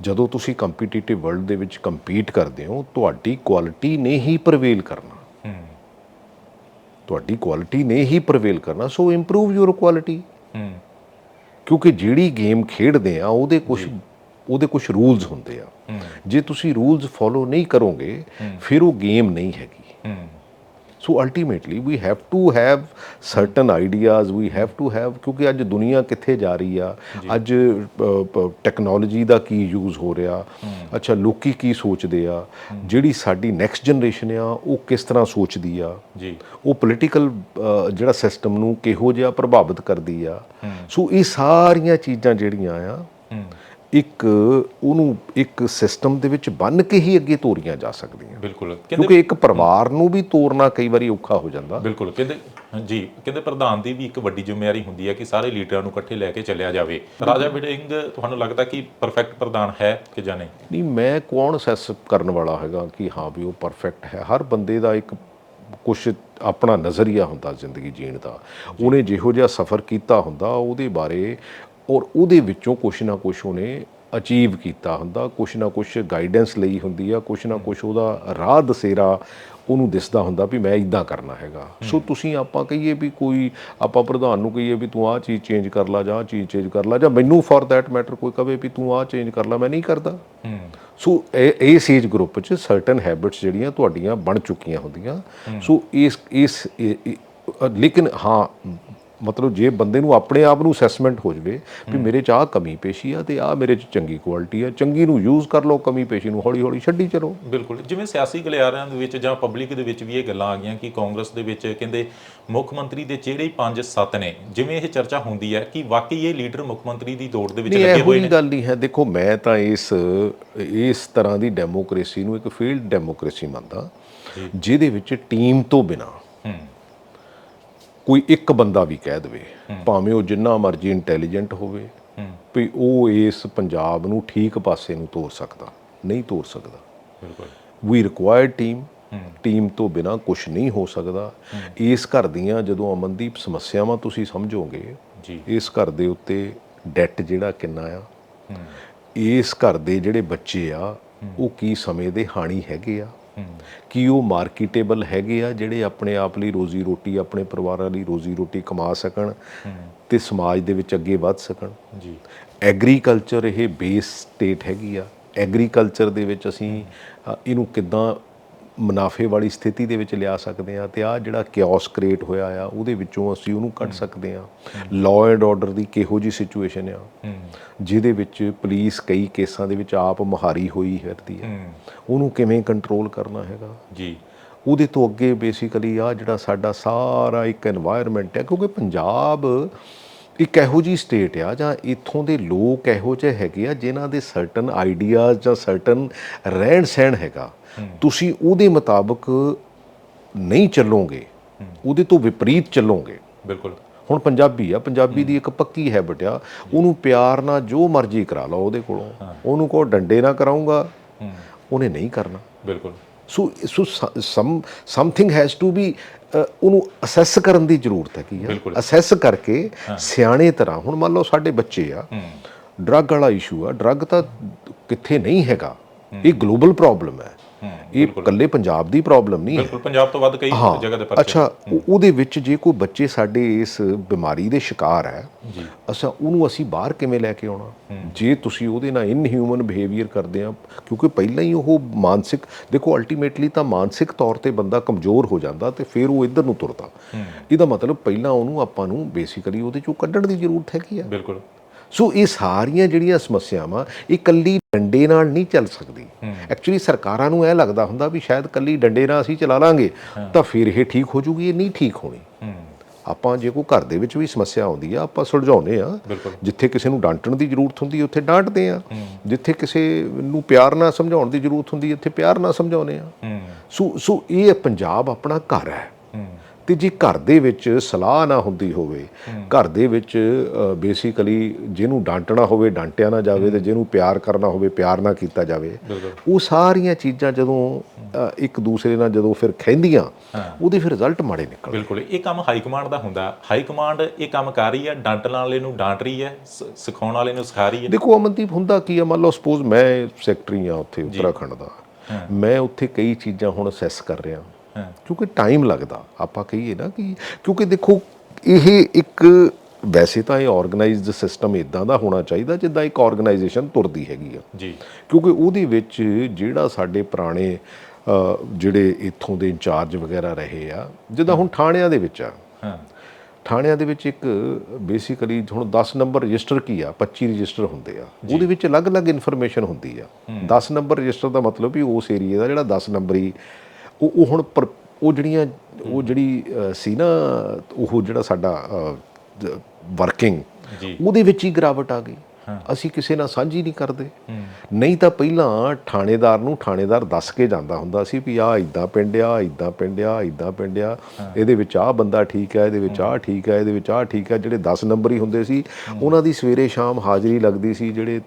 ਜਦੋਂ ਤੁਸੀਂ ਕੰਪੀਟੀਟਿਵ ਵਰਲਡ ਦੇ ਵਿੱਚ ਕੰਪੀਟ ਕਰਦੇ ਹੋ ਤੁਹਾਡੀ ਕੁਆਲਿਟੀ ਨੇ ਹੀ ਪ੍ਰਵੇਲ ਕਰਨਾ। ਤੁਹਾਡੀ ਕੁਆਲਿਟੀ ਨੇ ਹੀ ਪ੍ਰਵੇਲ ਕਰਨਾ ਸੋ ਇੰਪਰੂਵ ਯੂਰ ਕੁਆਲਿਟੀ ਕਿਉਂਕਿ ਜਿਹੜੀ ਗੇਮ ਖੇਡਦੇ ਆ ਉਹਦੇ ਕੁਝ ਉਹਦੇ ਕੁਝ ਰੂਲਸ ਹੁੰਦੇ ਆ। ਜੇ ਤੁਸੀਂ ਰੂਲਸ ਫੋਲੋ ਨਹੀਂ ਕਰੋਗੇ ਫਿਰ ਉਹ ਗੇਮ ਨਹੀਂ ਹੈਗੀ। So ultimately we have to have certain ideas we have to have ਕਿਉਂਕਿ ਅੱਜ ਦੁਨੀਆ ਕਿੱਥੇ ਜਾ ਰਹੀ ਆ ਅੱਜ ਟੈਕਨੋਲੋਜੀ ਦਾ ਕੀ ਯੂਜ਼ ਹੋ ਰਿਹਾ ਅੱਛਾ ਲੋਕੀ ਕੀ ਸੋਚਦੇ ਆ ਜਿਹੜੀ ਸਾਡੀ ਨੈਕਸਟ ਜਨਰੇਸ਼ਨ ਆ ਉਹ ਕਿਸ ਤਰ੍ਹਾਂ ਸੋਚਦੀ ਆ ਜੀ ਉਹ ਪੋਲੀਟੀਕਲ ਜਿਹੜਾ ਸਿਸਟਮ ਨੂੰ ਕਿਹੋ ਜਿਹਾ ਪ੍ਰਭਾਵਿਤ ਕਰਦੀ ਆ ਸੋ ਇਹ ਸਾਰੀਆਂ ਚੀਜ਼ਾਂ ਜਿਹੜੀਆਂ ਆ ਇੱਕ ਉਹਨੂੰ ਇੱਕ ਸਿਸਟਮ ਦੇ ਵਿੱਚ ਬੰਨ ਕੇ ਹੀ ਅੱਗੇ ਤੋਰੀਆਂ ਜਾ ਸਕਦੀਆਂ। ਬਿਲਕੁਲ। ਕਿਉਂਕਿ ਇੱਕ ਪਰਿਵਾਰ ਨੂੰ ਵੀ ਤੋਰਨਾ ਕਈ ਵਾਰੀ ਔਖਾ ਹੋ ਜਾਂਦਾ। ਬਿਲਕੁਲ। ਕਹਿੰਦੇ ਜੀ ਕਹਿੰਦੇ ਪ੍ਰਧਾਨ ਦੀ ਵੀ ਇੱਕ ਵੱਡੀ ਜ਼ਿੰਮੇਵਾਰੀ ਹੁੰਦੀ ਹੈ ਕਿ ਸਾਰੇ ਲੀਡਰਾਂ ਨੂੰ ਇਕੱਠੇ ਲੈ ਕੇ ਚੱਲਿਆ ਜਾਵੇ। ਰਾਜਾ ਵਿਡਿੰਗ ਤੁਹਾਨੂੰ ਲੱਗਦਾ ਕਿ ਪਰਫੈਕਟ ਪ੍ਰਧਾਨ ਹੈ ਕਿ ਜਾਂ ਨਹੀਂ? ਨਹੀਂ ਮੈਂ ਕੌਣ ਅਸੈਸ ਕਰਨ ਵਾਲਾ ਹੈਗਾ ਕਿ ਹਾਂ ਵੀ ਉਹ ਪਰਫੈਕਟ ਹੈ। ਹਰ ਬੰਦੇ ਦਾ ਇੱਕ ਕੁਝ ਆਪਣਾ ਨਜ਼ਰੀਆ ਹੁੰਦਾ ਜ਼ਿੰਦਗੀ ਜੀਣ ਦਾ। ਉਹਨੇ ਜਿਹੋ ਜਿਹਾ ਸਫ਼ਰ ਕੀਤਾ ਹੁੰਦਾ ਉਹਦੇ ਬਾਰੇ ਔਰ ਉਹਦੇ ਵਿੱਚੋਂ ਕੁਛ ਨਾ ਕੁਛ ਉਹਨੇ ਅਚੀਵ ਕੀਤਾ ਹੁੰਦਾ ਕੁਛ ਨਾ ਕੁਛ ਗਾਈਡੈਂਸ ਲਈ ਹੁੰਦੀ ਆ ਕੁਛ ਨਾ ਕੁਛ ਉਹਦਾ ਰਾਹ ਦਸੇਰਾ ਉਹਨੂੰ ਦਿਸਦਾ ਹੁੰਦਾ ਵੀ ਮੈਂ ਇਦਾਂ ਕਰਨਾ ਹੈਗਾ। ਸੋ ਤੁਸੀਂ ਆਪਾਂ ਕਹੀਏ ਵੀ ਕੋਈ ਆਪਾਂ ਪ੍ਰਧਾਨ ਨੂੰ ਕਹੀਏ ਵੀ ਤੂੰ ਆਹ ਚੀਜ਼ ਚੇਂਜ ਕਰ ਲਾ ਜਾਂ ਚੀਜ਼ ਚੇਂਜ ਕਰ ਲਾ ਜਾਂ ਮੈਨੂੰ ਫॉर ਦੈਟ ਮੈਟਰ ਕੋਈ ਕਵੇ ਵੀ ਤੂੰ ਆਹ ਚੇਂਜ ਕਰ ਲਾ ਮੈਂ ਨਹੀਂ ਕਰਦਾ। ਸੋ ਇਹ ਇਸ ਏਜ ਗਰੁੱਪ 'ਚ ਸਰਟਨ ਹੈਬਿਟਸ ਜਿਹੜੀਆਂ ਤੁਹਾਡੀਆਂ ਬਣ ਚੁੱਕੀਆਂ ਹੁੰਦੀਆਂ। ਸੋ ਇਸ ਇਸ ਲੇਕਿਨ ਹਾਂ ਮਤਲਬ ਜੇ ਬੰਦੇ ਨੂੰ ਆਪਣੇ ਆਪ ਨੂੰ ਅਸੈਸਮੈਂਟ ਹੋ ਜਵੇ ਵੀ ਮੇਰੇ ਚ ਆਹ ਕਮੀ ਪੇਸ਼ੀ ਆ ਤੇ ਆ ਮੇਰੇ ਚ ਚੰਗੀ ਕੁਆਲਿਟੀ ਆ ਚੰਗੀ ਨੂੰ ਯੂਜ਼ ਕਰ ਲਓ ਕਮੀ ਪੇਸ਼ੀ ਨੂੰ ਹੌਲੀ ਹੌਲੀ ਛੱਡੀ ਚਲੋ। ਬਿਲਕੁਲ ਜਿਵੇਂ ਸਿਆਸੀ ਗਲਿਆਰਿਆਂ ਦੇ ਵਿੱਚ ਜਾਂ ਪਬਲਿਕ ਦੇ ਵਿੱਚ ਵੀ ਇਹ ਗੱਲਾਂ ਆ ਗਈਆਂ ਕਿ ਕਾਂਗਰਸ ਦੇ ਵਿੱਚ ਕਹਿੰਦੇ ਮੁੱਖ ਮੰਤਰੀ ਦੇ ਜਿਹੜੇ 5-7 ਨੇ ਜਿਵੇਂ ਇਹ ਚਰਚਾ ਹੁੰਦੀ ਹੈ ਕਿ ਵਾਕਈ ਇਹ ਲੀਡਰ ਮੁੱਖ ਮੰਤਰੀ ਦੀ ਦੌੜ ਦੇ ਵਿੱਚ ਲੱਗੇ ਇਹੋ ਹੋਏ ਨੇ? ਗੱਲ ਨਹੀਂ ਹੈ। ਦੇਖੋ ਮੈਂ ਤਾਂ ਇਸ ਇਸ ਤਰ੍ਹਾਂ ਦੀ ਡੈਮੋਕ੍ਰੇਸੀ ਨੂੰ ਇੱਕ ਫੀਲਡ ਡੈਮੋਕ੍ਰੇਸੀ ਮੰਨਦਾ ਜਿਹਦੇ ਵਿੱਚ ਟੀਮ ਤੋਂ ਬਿਨਾ ਹੂੰ ਕੋਈ ਇੱਕ ਬੰਦਾ ਵੀ ਕਹਿ ਦੇਵੇ ਭਾਵੇਂ ਉਹ ਜਿੰਨਾ ਮਰਜ਼ੀ ਇੰਟੈਲੀਜੈਂਟ ਹੋਵੇ ਵੀ ਉਹ ਇਸ ਪੰਜਾਬ ਨੂੰ ਠੀਕ ਪਾਸੇ ਨੂੰ ਤੋਰ ਸਕਦਾ ਨਹੀਂ ਤੋਰ ਸਕਦਾ। ਬਿਲਕੁਲ। ਵੀ ਰਿਕੁਆਇਰਡ ਟੀਮ ਟੀਮ ਤੋਂ ਬਿਨਾ ਕੁਝ ਨਹੀਂ ਹੋ ਸਕਦਾ। ਇਸ ਘਰ ਦੀਆਂ ਜਦੋਂ ਅਮਨਦੀਪ ਸਮੱਸਿਆਵਾਂ ਤੁਸੀਂ ਸਮਝੋਗੇ ਜੀ। ਇਸ ਘਰ ਦੇ ਉੱਤੇ ਡੈਟ ਜਿਹੜਾ ਕਿੰਨਾ ਆ? ਇਸ ਘਰ ਦੇ ਜਿਹੜੇ ਬੱਚੇ ਆ ਉਹ ਕੀ ਸਮੇਂ ਦੇ ਹਾਣੀ ਹੈਗੇ ਆ? ਕੀ ਉਹ ਮਾਰਕੀਟੇਬਲ ਹੈਗੇ ਆ ਜਿਹੜੇ ਆਪਣੇ ਆਪ ਲਈ ਰੋਜ਼ੀ ਰੋਟੀ ਆਪਣੇ ਪਰਿਵਾਰਾਂ ਲਈ ਰੋਜ਼ੀ ਰੋਟੀ ਕਮਾ ਸਕਣ ਤੇ ਸਮਾਜ ਦੇ ਵਿੱਚ ਅੱਗੇ ਵੱਧ ਸਕਣ? ਜੀ। ਐਗਰੀਕਲਚਰ ਇਹ ਬੇਸ ਸਟੇਟ ਹੈਗੀ ਆ। ਐਗਰੀਕਲਚਰ ਦੇ ਵਿੱਚ ਅਸੀਂ ਇਹਨੂੰ ਕਿੱਦਾਂ ਮੁਨਾਫੇ ਵਾਲੀ ਸਥਿਤੀ ਦੇ ਵਿੱਚ ਲਿਆ ਸਕਦੇ ਆ ਤੇ ਆ ਜਿਹੜਾ ਕਿਓਸ ਕ੍ਰੀਏਟ ਹੋਇਆ ਆ ਉਹਦੇ ਵਿੱਚੋਂ ਅਸੀਂ ਉਹਨੂੰ ਕੱਢ ਸਕਦੇ ਆ ਲਾਅ ਐਂਡ ਆਰਡਰ ਦੀ ਕਿਹੋ ਜੀ ਸਿਚੁਏਸ਼ਨ ਆ ਜਿਹਦੇ ਵਿੱਚ ਪੁਲਿਸ ਕਈ ਕੇਸਾਂ ਦੇ ਵਿੱਚ ਆਪ ਮੁਹਾਰੀ ਹੋਈ ਫਿਰਦੀ ਹੈ। ਉਹਨੂੰ ਕਿਵੇਂ ਕੰਟਰੋਲ ਕਰਨਾ ਹੈਗਾ? ਜੀ। ਉਹਦੇ ਤੋਂ ਅੱਗੇ ਬੇਸਿਕਲੀ ਆ ਜਿਹੜਾ ਸਾਡਾ ਸਾਰਾ ਇੱਕ এনवायरमेंट ਹੈ ਕਿਉਂਕਿ ਪੰਜਾਬ ਇੱਕ ਇਹੋ ਜੀ ਸਟੇਟ ਆ ਜਾਂ ਇਥੋਂ ਦੇ ਲੋਕ ਇਹੋ ਜਿਹੇ ਹੈਗੇ ਆ ਜਿਨ੍ਹਾਂ ਦੇ ਸਰਟਨ ਆਈਡੀਆਜ਼ ਜਾਂ ਸਰਟਨ ਰਹਿਣ ਸਹਿਣ ਹੈਗਾ। ਤੁਸੀਂ ਉਹਦੇ ਮੁਤਾਬਕ ਨਹੀਂ ਚੱਲੋਗੇ ਉਹਦੇ ਤੋਂ ਵਿਪਰੀਤ ਚੱਲੋਗੇ। ਬਿਲਕੁਲ। ਹੁਣ ਪੰਜਾਬੀ ਆ ਪੰਜਾਬੀ ਦੀ ਇੱਕ ਪੱਕੀ ਹੈਬਿਟ ਆ ਉਹਨੂੰ ਪਿਆਰ ਨਾਲ ਜੋ ਮਰਜ਼ੀ ਕਰਾ ਲਓ ਉਹਦੇ ਕੋਲੋਂ। ਉਹਨੂੰ ਕੋ ਡੰਡੇ ਨਾ ਕਰਾਉਂਗਾ। ਹੂੰ। ਉਹਨੇ ਨਹੀਂ ਕਰਨਾ। ਬਿਲਕੁਲ। So so some something has to be ਉਹਨੂੰ ਅਸੈਸ ਕਰਨ ਦੀ ਜ਼ਰੂਰਤ ਹੈਗੀ ਆ। ਬਿਲਕੁਲ। ਅਸੈਸ ਕਰਕੇ ਸਿਆਣੇ ਤਰ੍ਹਾਂ ਹੁਣ ਮੰਨ ਲਓ ਸਾਡੇ ਬੱਚੇ ਆ ਹੂੰ। ਡਰੱਗ ਵਾਲਾ ਇਸ਼ੂ ਆ ਡਰੱਗ ਤਾਂ ਕਿੱਥੇ ਨਹੀਂ ਹੈਗਾ। ਇਹ ਗਲੋਬਲ ਪ੍ਰੋਬਲਮ ਹੈ ਹੂੰ। ਇਹ ਇਕੱਲੇ ਪੰਜਾਬ ਦੀ ਪ੍ਰੋਬਲਮ ਨਹੀਂ ਹੈ। ਬਿਲਕੁਲ ਪੰਜਾਬ ਤੋਂ ਵੱਧ ਕਈ ਜਗ੍ਹਾ ਦੇ ਪਰਚੇ ਅੱਛਾ ਉਹ- ਉਹਦੇ ਵਿੱਚ ਜੇ ਕੋਈ ਬੱਚੇ ਸਾਡੇ ਇਸ ਬਿਮਾਰੀ ਦੇ ਸ਼ਿਕਾਰ ਹੈ ਜੀ। ਅਸਾਂ ਉਹਨੂੰ ਅਸੀਂ ਬਾਹਰ ਕਿਵੇਂ ਲੈ ਕੇ ਆਉਣਾ? ਜੇ ਤੁਸੀਂ ਉਹਦੇ ਨਾਲ ਇਨਹਿਊਮਨ ਬਿਹੇਵੀਅਰ ਕਰਦੇ ਆ ਕਿਉਂਕਿ ਪਹਿਲਾਂ ਹੀ ਉਹ ਮਾਨਸਿਕ ਦੇਖੋ ਅਲਟੀਮੇਟਲੀ ਤਾਂ ਮਾਨਸਿਕ ਤੌਰ ਤੇ ਬੰਦਾ ਕਮਜ਼ੋਰ ਹੋ ਜਾਂਦਾ ਤੇ ਫਿਰ ਉਹ ਇੱਧਰ ਨੂੰ ਤੁਰਦਾ। ਇਹਦਾ ਮਤਲਬ ਪਹਿਲਾਂ ਉਹਨੂੰ ਆਪਾਂ ਨੂੰ ਬੇਸਿਕਲੀ ਉਹਦੇ ਚੋਂ ਕੱਢਣ ਦੀ ਜ਼ਰੂਰਤ ਹੈਗੀ ਆ। ਬਿਲਕੁਲ। ਸੋ ਇਹ ਸਾਰੀਆਂ ਜਿਹੜੀਆਂ ਸਮੱਸਿਆਵਾਂ ਇਹ ਕੱਲੀ ਡੰਡੇ ਨਾਲ ਨਹੀਂ ਚੱਲ ਸਕਦੀ। ਐਕਚੁਅਲੀ ਸਰਕਾਰਾਂ ਨੂੰ ਇਹ ਲੱਗਦਾ ਹੁੰਦਾ ਵੀ ਸ਼ਾਇਦ ਕੱਲੀ ਡੰਡੇ ਨਾਲ ਅਸੀਂ ਚਲਾ ਲਾਂਗੇ ਤਾਂ ਫਿਰ ਇਹ ਠੀਕ ਹੋ ਜੂਗੀ ਇਹ ਨਹੀਂ ਠੀਕ ਹੋਣੀ। ਆਪਾਂ ਜੇ ਕੋਈ ਘਰ ਦੇ ਵਿੱਚ ਵੀ ਸਮੱਸਿਆ ਆਉਂਦੀ ਆ ਆਪਾਂ ਸੁਲਝਾਉਂਦੇ ਆ। ਜਿੱਥੇ ਕਿਸੇ ਨੂੰ ਡਾਂਟਣ ਦੀ ਜ਼ਰੂਰਤ ਹੁੰਦੀ ਉੱਥੇ ਡਾਂਟਦੇ ਆ। ਜਿੱਥੇ ਕਿਸੇ ਨੂੰ ਪਿਆਰ ਨਾਲ ਸਮਝਾਉਣ ਦੀ ਜ਼ਰੂਰਤ ਹੁੰਦੀ ਉੱਥੇ ਪਿਆਰ ਨਾਲ ਸਮਝਾਉਂਦੇ ਆ। ਸੋ ਸੋ ਇਹ ਪੰਜਾਬ ਆਪਣਾ ਘਰ ਹੂੰ। ਤੇ ਜੇ ਘਰ ਦੇ ਵਿੱਚ ਸਲਾਹ ਨਾ ਹੁੰਦੀ ਹੋਵੇ ਘਰ ਦੇ ਵਿੱਚ ਬੇਸਿਕਲੀ ਜਿਹਨੂੰ ਡਾਂਟਣਾ ਹੋਵੇ ਡਾਂਟਿਆ ਨਾ ਜਾਵੇ ਤੇ ਜਿਹਨੂੰ ਪਿਆਰ ਕਰਨਾ ਹੋਵੇ ਪਿਆਰ ਨਾ ਕੀਤਾ ਜਾਵੇ ਉਹ ਸਾਰੀਆਂ ਚੀਜ਼ਾਂ ਜਦੋਂ ਇੱਕ ਦੂਸਰੇ ਨਾਲ ਜਦੋਂ ਫਿਰ ਖਹਿੰਦੀਆਂ ਉਹਦੇ ਫਿਰ ਰਿਜ਼ਲਟ ਮਾੜੇ ਨਿਕਲ ਬਿਲਕੁਲ ਇਹ ਕੰਮ ਹਾਈ ਕਮਾਂਡ ਦਾ ਹੁੰਦਾ। ਹਾਈ ਕਮਾਂਡ ਇਹ ਕੰਮ ਕਰ ਰਹੀ ਹੈ ਡਾਂਟਣ ਵਾਲੇ ਨੂੰ ਡਾਂਟ ਰਹੀ ਹੈ ਸਿਖਾਉਣ ਵਾਲੇ ਨੂੰ ਸਿਖਾ ਰਹੀ ਹੈ। ਦੇਖੋ ਅਮਨਦੀਪ ਹੁੰਦਾ ਕੀ ਆ? ਮੰਨ ਲਓ ਸਪੋਜ਼ ਮੈਂ ਸੈਕਟਰੀ ਆ ਉੱਥੇ ਉੱਤਰਾਖੰਡ ਦਾ। ਮੈਂ ਉੱਥੇ ਕਈ ਚੀਜ਼ਾਂ ਹੁਣ ਅਸੈਸ ਕਰ ਰਿਹਾ। ਹਾਂ ਕਿਉਂਕਿ ਟਾਈਮ ਲੱਗਦਾ। ਆਪਾਂ ਕਹੀਏ ਨਾ ਕਿ ਕਿਉਂਕਿ ਦੇਖੋ ਇਹ ਇੱਕ ਵੈਸੇ ਤਾਂ ਇਹ ਆਰਗੇਨਾਈਜ਼ਡ ਸਿਸਟਮ ਇਦਾਂ ਦਾ ਹੋਣਾ ਚਾਹੀਦਾ ਜਿੱਦਾਂ ਇੱਕ ਆਰਗੇਨਾਈਜੇਸ਼ਨ ਤੁਰਦੀ ਹੈਗੀ ਆ। ਜੀ। ਕਿਉਂਕਿ ਉਹਦੇ ਵਿੱਚ ਜਿਹੜਾ ਸਾਡੇ ਪੁਰਾਣੇ ਜਿਹੜੇ ਇੱਥੋਂ ਦੇ ਇੰਚਾਰਜ ਵਗੈਰਾ ਰਹੇ ਆ ਜਿੱਦਾਂ ਹੁਣ ਥਾਣਿਆਂ ਦੇ ਵਿੱਚ ਆ। ਹਾਂ। ਥਾਣਿਆਂ ਦੇ ਵਿੱਚ ਇੱਕ ਬੇਸਿਕਲੀ ਹੁਣ 10 ਨੰਬਰ ਰਜਿਸਟਰ ਕੀ ਆ? 25 ਰਜਿਸਟਰ ਹੁੰਦੇ ਆ। ਉਹਦੇ ਵਿੱਚ ਅਲੱਗ-ਅਲੱਗ ਇਨਫੋਰਮੇਸ਼ਨ ਹੁੰਦੀ ਆ। 10 ਨੰਬਰ ਰਜਿਸਟਰ ਦਾ ਮਤਲਬ ਵੀ ਉਸ ਏਰੀਆ ਦਾ ਜਿਹੜਾ 10 ਨੰਬਰੀ ਉਹ ਉਹ ਹੁਣ ਉਹ ਜਿਹੜੀਆਂ ਉਹ ਜਿਹੜੀ ਸੀ ਨਾ ਉਹ ਜਿਹੜਾ ਸਾਡਾ ਵਰਕਿੰਗ ਉਹਦੇ ਵਿੱਚ ਹੀ ਗਿਰਾਵਟ ਆ ਗਈ। ਅਸੀਂ ਕਿਸੇ ਨਾਲ ਸਾਂਝੀ ਨਹੀਂ ਕਰਦੇ। ਨਹੀਂ ਤਾਂ ਪਹਿਲਾਂ ਥਾਣੇਦਾਰ ਨੂੰ ਥਾਣੇਦਾਰ ਦੱਸ ਕੇ ਜਾਂਦਾ ਹੁੰਦਾ ਸੀ ਵੀ ਆਹ ਇਦਾਂ ਪਿੰਡ ਆ ਇਦਾਂ ਪਿੰਡ ਆ ਇਦਾਂ ਪਿੰਡ ਆ। ਇਹਦੇ ਵਿੱਚ ਆਹ ਬੰਦਾ ਠੀਕ ਹੈ ਇਹਦੇ ਵਿੱਚ ਆਹ ਠੀਕ ਹੈ ਇਹਦੇ ਵਿੱਚ ਆਹ ਠੀਕ ਹੈ ਜਿਹੜੇ 10 ਨੰਬਰ ਹੀ ਹੁੰਦੇ ਸੀ ਉਹਨਾਂ ਦੀ ਸਵੇਰੇ ਸ਼ਾਮ ਹਾਜ਼ਰੀ ਲੱਗਦੀ ਸੀ ਜਿਹੜੇ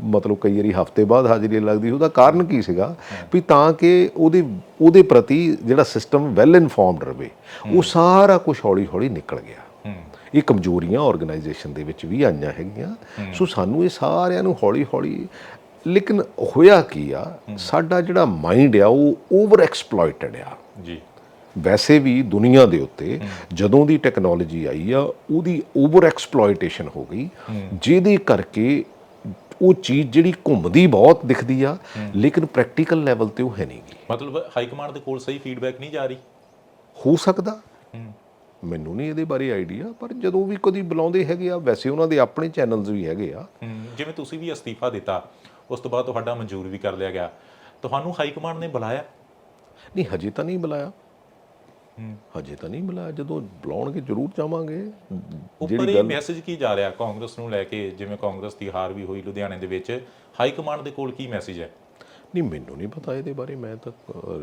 ਮਤਲਬ ਕਈ ਵਾਰੀ ਹਫ਼ਤੇ ਬਾਅਦ ਹਾਜ਼ਰੀ ਲੱਗਦੀ ਉਹਦਾ ਕਾਰਨ ਕੀ ਸੀਗਾ? ਵੀ ਤਾਂ ਕਿ ਉਹਦੇ ਉਹਦੇ ਪ੍ਰਤੀ ਜਿਹੜਾ ਸਿਸਟਮ ਵੈਲ ਇਨਫਾਰਮਡ ਰਵੇ ਉਹ ਸਾਰਾ ਕੁਝ ਹੌਲੀ ਹੌਲੀ ਨਿਕਲ ਗਿਆ। ਇਹ ਕਮਜ਼ੋਰੀਆਂ ਆਰਗੇਨਾਈਜੇਸ਼ਨ ਦੇ ਵਿੱਚ ਵੀ ਆਈਆਂ ਹੈਗੀਆਂ। ਸੋ ਸਾਨੂੰ ਇਹ ਸਾਰਿਆਂ ਨੂੰ ਹੌਲੀ ਹੌਲੀ ਲੇਕਿਨ ਹੋਇਆ ਕੀ ਆ? ਸਾਡਾ ਜਿਹੜਾ ਮਾਈਂਡ ਆ ਉਹ ਓਵਰ ਐਕਸਪਲੋਇਟਡ ਆ। ਜੀ। ਵੈਸੇ ਵੀ ਦੁਨੀਆ ਦੇ ਉੱਤੇ ਜਦੋਂ ਦੀ ਟੈਕਨੋਲੋਜੀ ਆਈ ਆ ਉਹਦੀ ਓਵਰ ਐਕਸਪਲੋਇਟੇਸ਼ਨ ਹੋ ਗਈ। ਜਿਹਦੇ ਕਰਕੇ ਉਹ ਚੀਜ਼ ਜਿਹੜੀ ਘੁੰਮਦੀ ਬਹੁਤ ਦਿਖਦੀ ਆ ਲੇਕਿਨ ਪ੍ਰੈਕਟੀਕਲ ਲੈਵਲ ਤੇ ਉਹ ਹੈ ਨਹੀਂਗੀ ਮਤਲਬ ਹਾਈ ਕਮਾਂਡ ਦੇ ਕੋਲ ਸਹੀ ਫੀਡਬੈਕ ਨਹੀਂ ਜਾ ਰਹੀ? ਹੋ ਸਕਦਾ। ਮੈਨੂੰ ਨਹੀਂ ਇਹਦੇ ਬਾਰੇ ਆਈਡੀਆ ਪਰ ਜਦੋਂ ਵੀ ਕਦੀ ਬੁਲਾਉਂਦੇ ਹੈਗੇ ਆ ਵੈਸੇ ਉਹਨਾਂ ਦੇ ਆਪਣੇ ਚੈਨਲਸ ਵੀ ਹੈਗੇ ਆ। ਜਿਵੇਂ ਤੁਸੀਂ ਵੀ ਅਸਤੀਫਾ ਦਿੱਤਾ ਉਸ ਤੋਂ ਬਾਅਦ ਤੁਹਾਡਾ ਮਨਜ਼ੂਰ ਵੀ ਕਰ ਲਿਆ ਗਿਆ। ਤੁਹਾਨੂੰ ਹਾਈ ਕਮਾਂਡ ਨੇ ਬੁਲਾਇਆ? ਨਹੀਂ ਹਜੇ ਤਾਂ ਨਹੀਂ ਬੁਲਾਇਆ। ਹਜੇ ਤਾਂ ਨਹੀਂ ਬੁਲਾਇਆ ਜਦੋਂ ਬੁਲਾਉਣਗੇ ਜ਼ਰੂਰ ਜਾਵਾਂਗੇ। ਉੱਪਰ ਇਹ ਮੈਸੇਜ ਕੀ ਜਾ ਰਿਹਾ ਕਾਂਗਰਸ ਨੂੰ ਲੈ ਕੇ ਜਿਵੇਂ ਕਾਂਗਰਸ ਦੀ ਹਾਰ ਵੀ ਹੋਈ ਲੁਧਿਆਣੇ ਦੇ ਵਿੱਚ ਹਾਈ ਕਮਾਂਡ ਦੇ ਕੋਲ ਕੀ ਮੈਸੇਜ ਹੈ? ਨਹੀਂ ਮੈਨੂੰ ਨਹੀਂ ਪਤਾ ਇਹਦੇ ਬਾਰੇ ਮੈਂ ਤਾਂ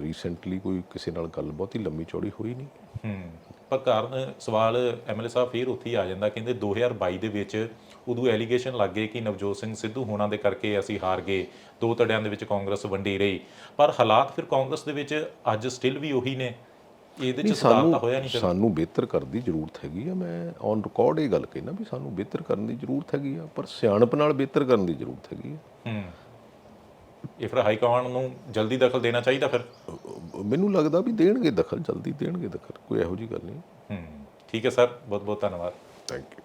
ਰੀਸੈਂਟਲੀ ਕੋਈ ਕਿਸੇ ਨਾਲ ਗੱਲ ਬਹੁਤੀ ਲੰਮੀ ਚੌੜੀ ਹੋਈ ਨਹੀਂ। ਹੂੰ ਪਰ ਕਾਰਨ ਸਵਾਲ ਐਮਐਲਏ ਸਾਹਿਬ ਫੇਰ ਉੱਥੇ ਆ ਜਾਂਦਾ ਕਹਿੰਦੇ 2022 ਦੇ ਵਿੱਚ ਉਦੋਂ ਐਲੀਗੇਸ਼ਨ ਲੱਗੇ ਕਿ ਨਵਜੋਤ ਸਿੰਘ ਸਿੱਧੂ ਹੋਣਾ ਦੇ ਕਰਕੇ ਅਸੀਂ ਹਾਰ ਗਏ ਦੋ ਧੜਿਆਂ ਦੇ ਵਿੱਚ ਕਾਂਗਰਸ ਵੰਡੀ ਰਹੀ। ਪਰ ਹਾਲਾਤ ਫਿਰ ਕਾਂਗਰਸ ਦੇ ਵਿੱਚ ਅੱਜ ਸਟਿਲ ਵੀ ਉਹੀ ਨੇ। ਇਹਦੇ ਚ ਸੁਧਾਰ ਤਾਂ ਹੋਇਆ ਨਹੀਂ ਸਾਨੂੰ ਬਿਹਤਰ ਕਰਨ ਦੀ ਜ਼ਰੂਰਤ ਹੈਗੀ ਆ। ਮੈਂ ਔਨ ਰਿਕਾਰਡ ਇਹ ਗੱਲ ਕਹਿਣਾ ਵੀ ਸਾਨੂੰ ਬਿਹਤਰ ਕਰਨ ਦੀ ਜ਼ਰੂਰਤ ਹੈਗੀ ਆ ਪਰ ਸਿਆਣਪ ਨਾਲ ਬਿਹਤਰ ਕਰਨ ਦੀ ਜ਼ਰੂਰਤ ਹੈਗੀ ਆ। ਹੂੰ। ਇਹ ਫਿਰ ਹਾਈ ਕਮਾਂਡ ਨੂੰ ਜਲਦੀ ਦਖਲ ਦੇਣਾ ਚਾਹੀਦਾ ਫਿਰ? ਮੈਨੂੰ ਲੱਗਦਾ ਵੀ ਦੇਣਗੇ ਦਖਲ ਜਲਦੀ ਦੇਣਗੇ ਦਖਲ ਕੋਈ ਇਹੋ ਜੀ ਗੱਲ ਨਹੀਂ। ਹੂੰ। ਠੀਕ ਹੈ ਸਰ ਬਹੁਤ ਬਹੁਤ ਧੰਨਵਾਦ। Thank you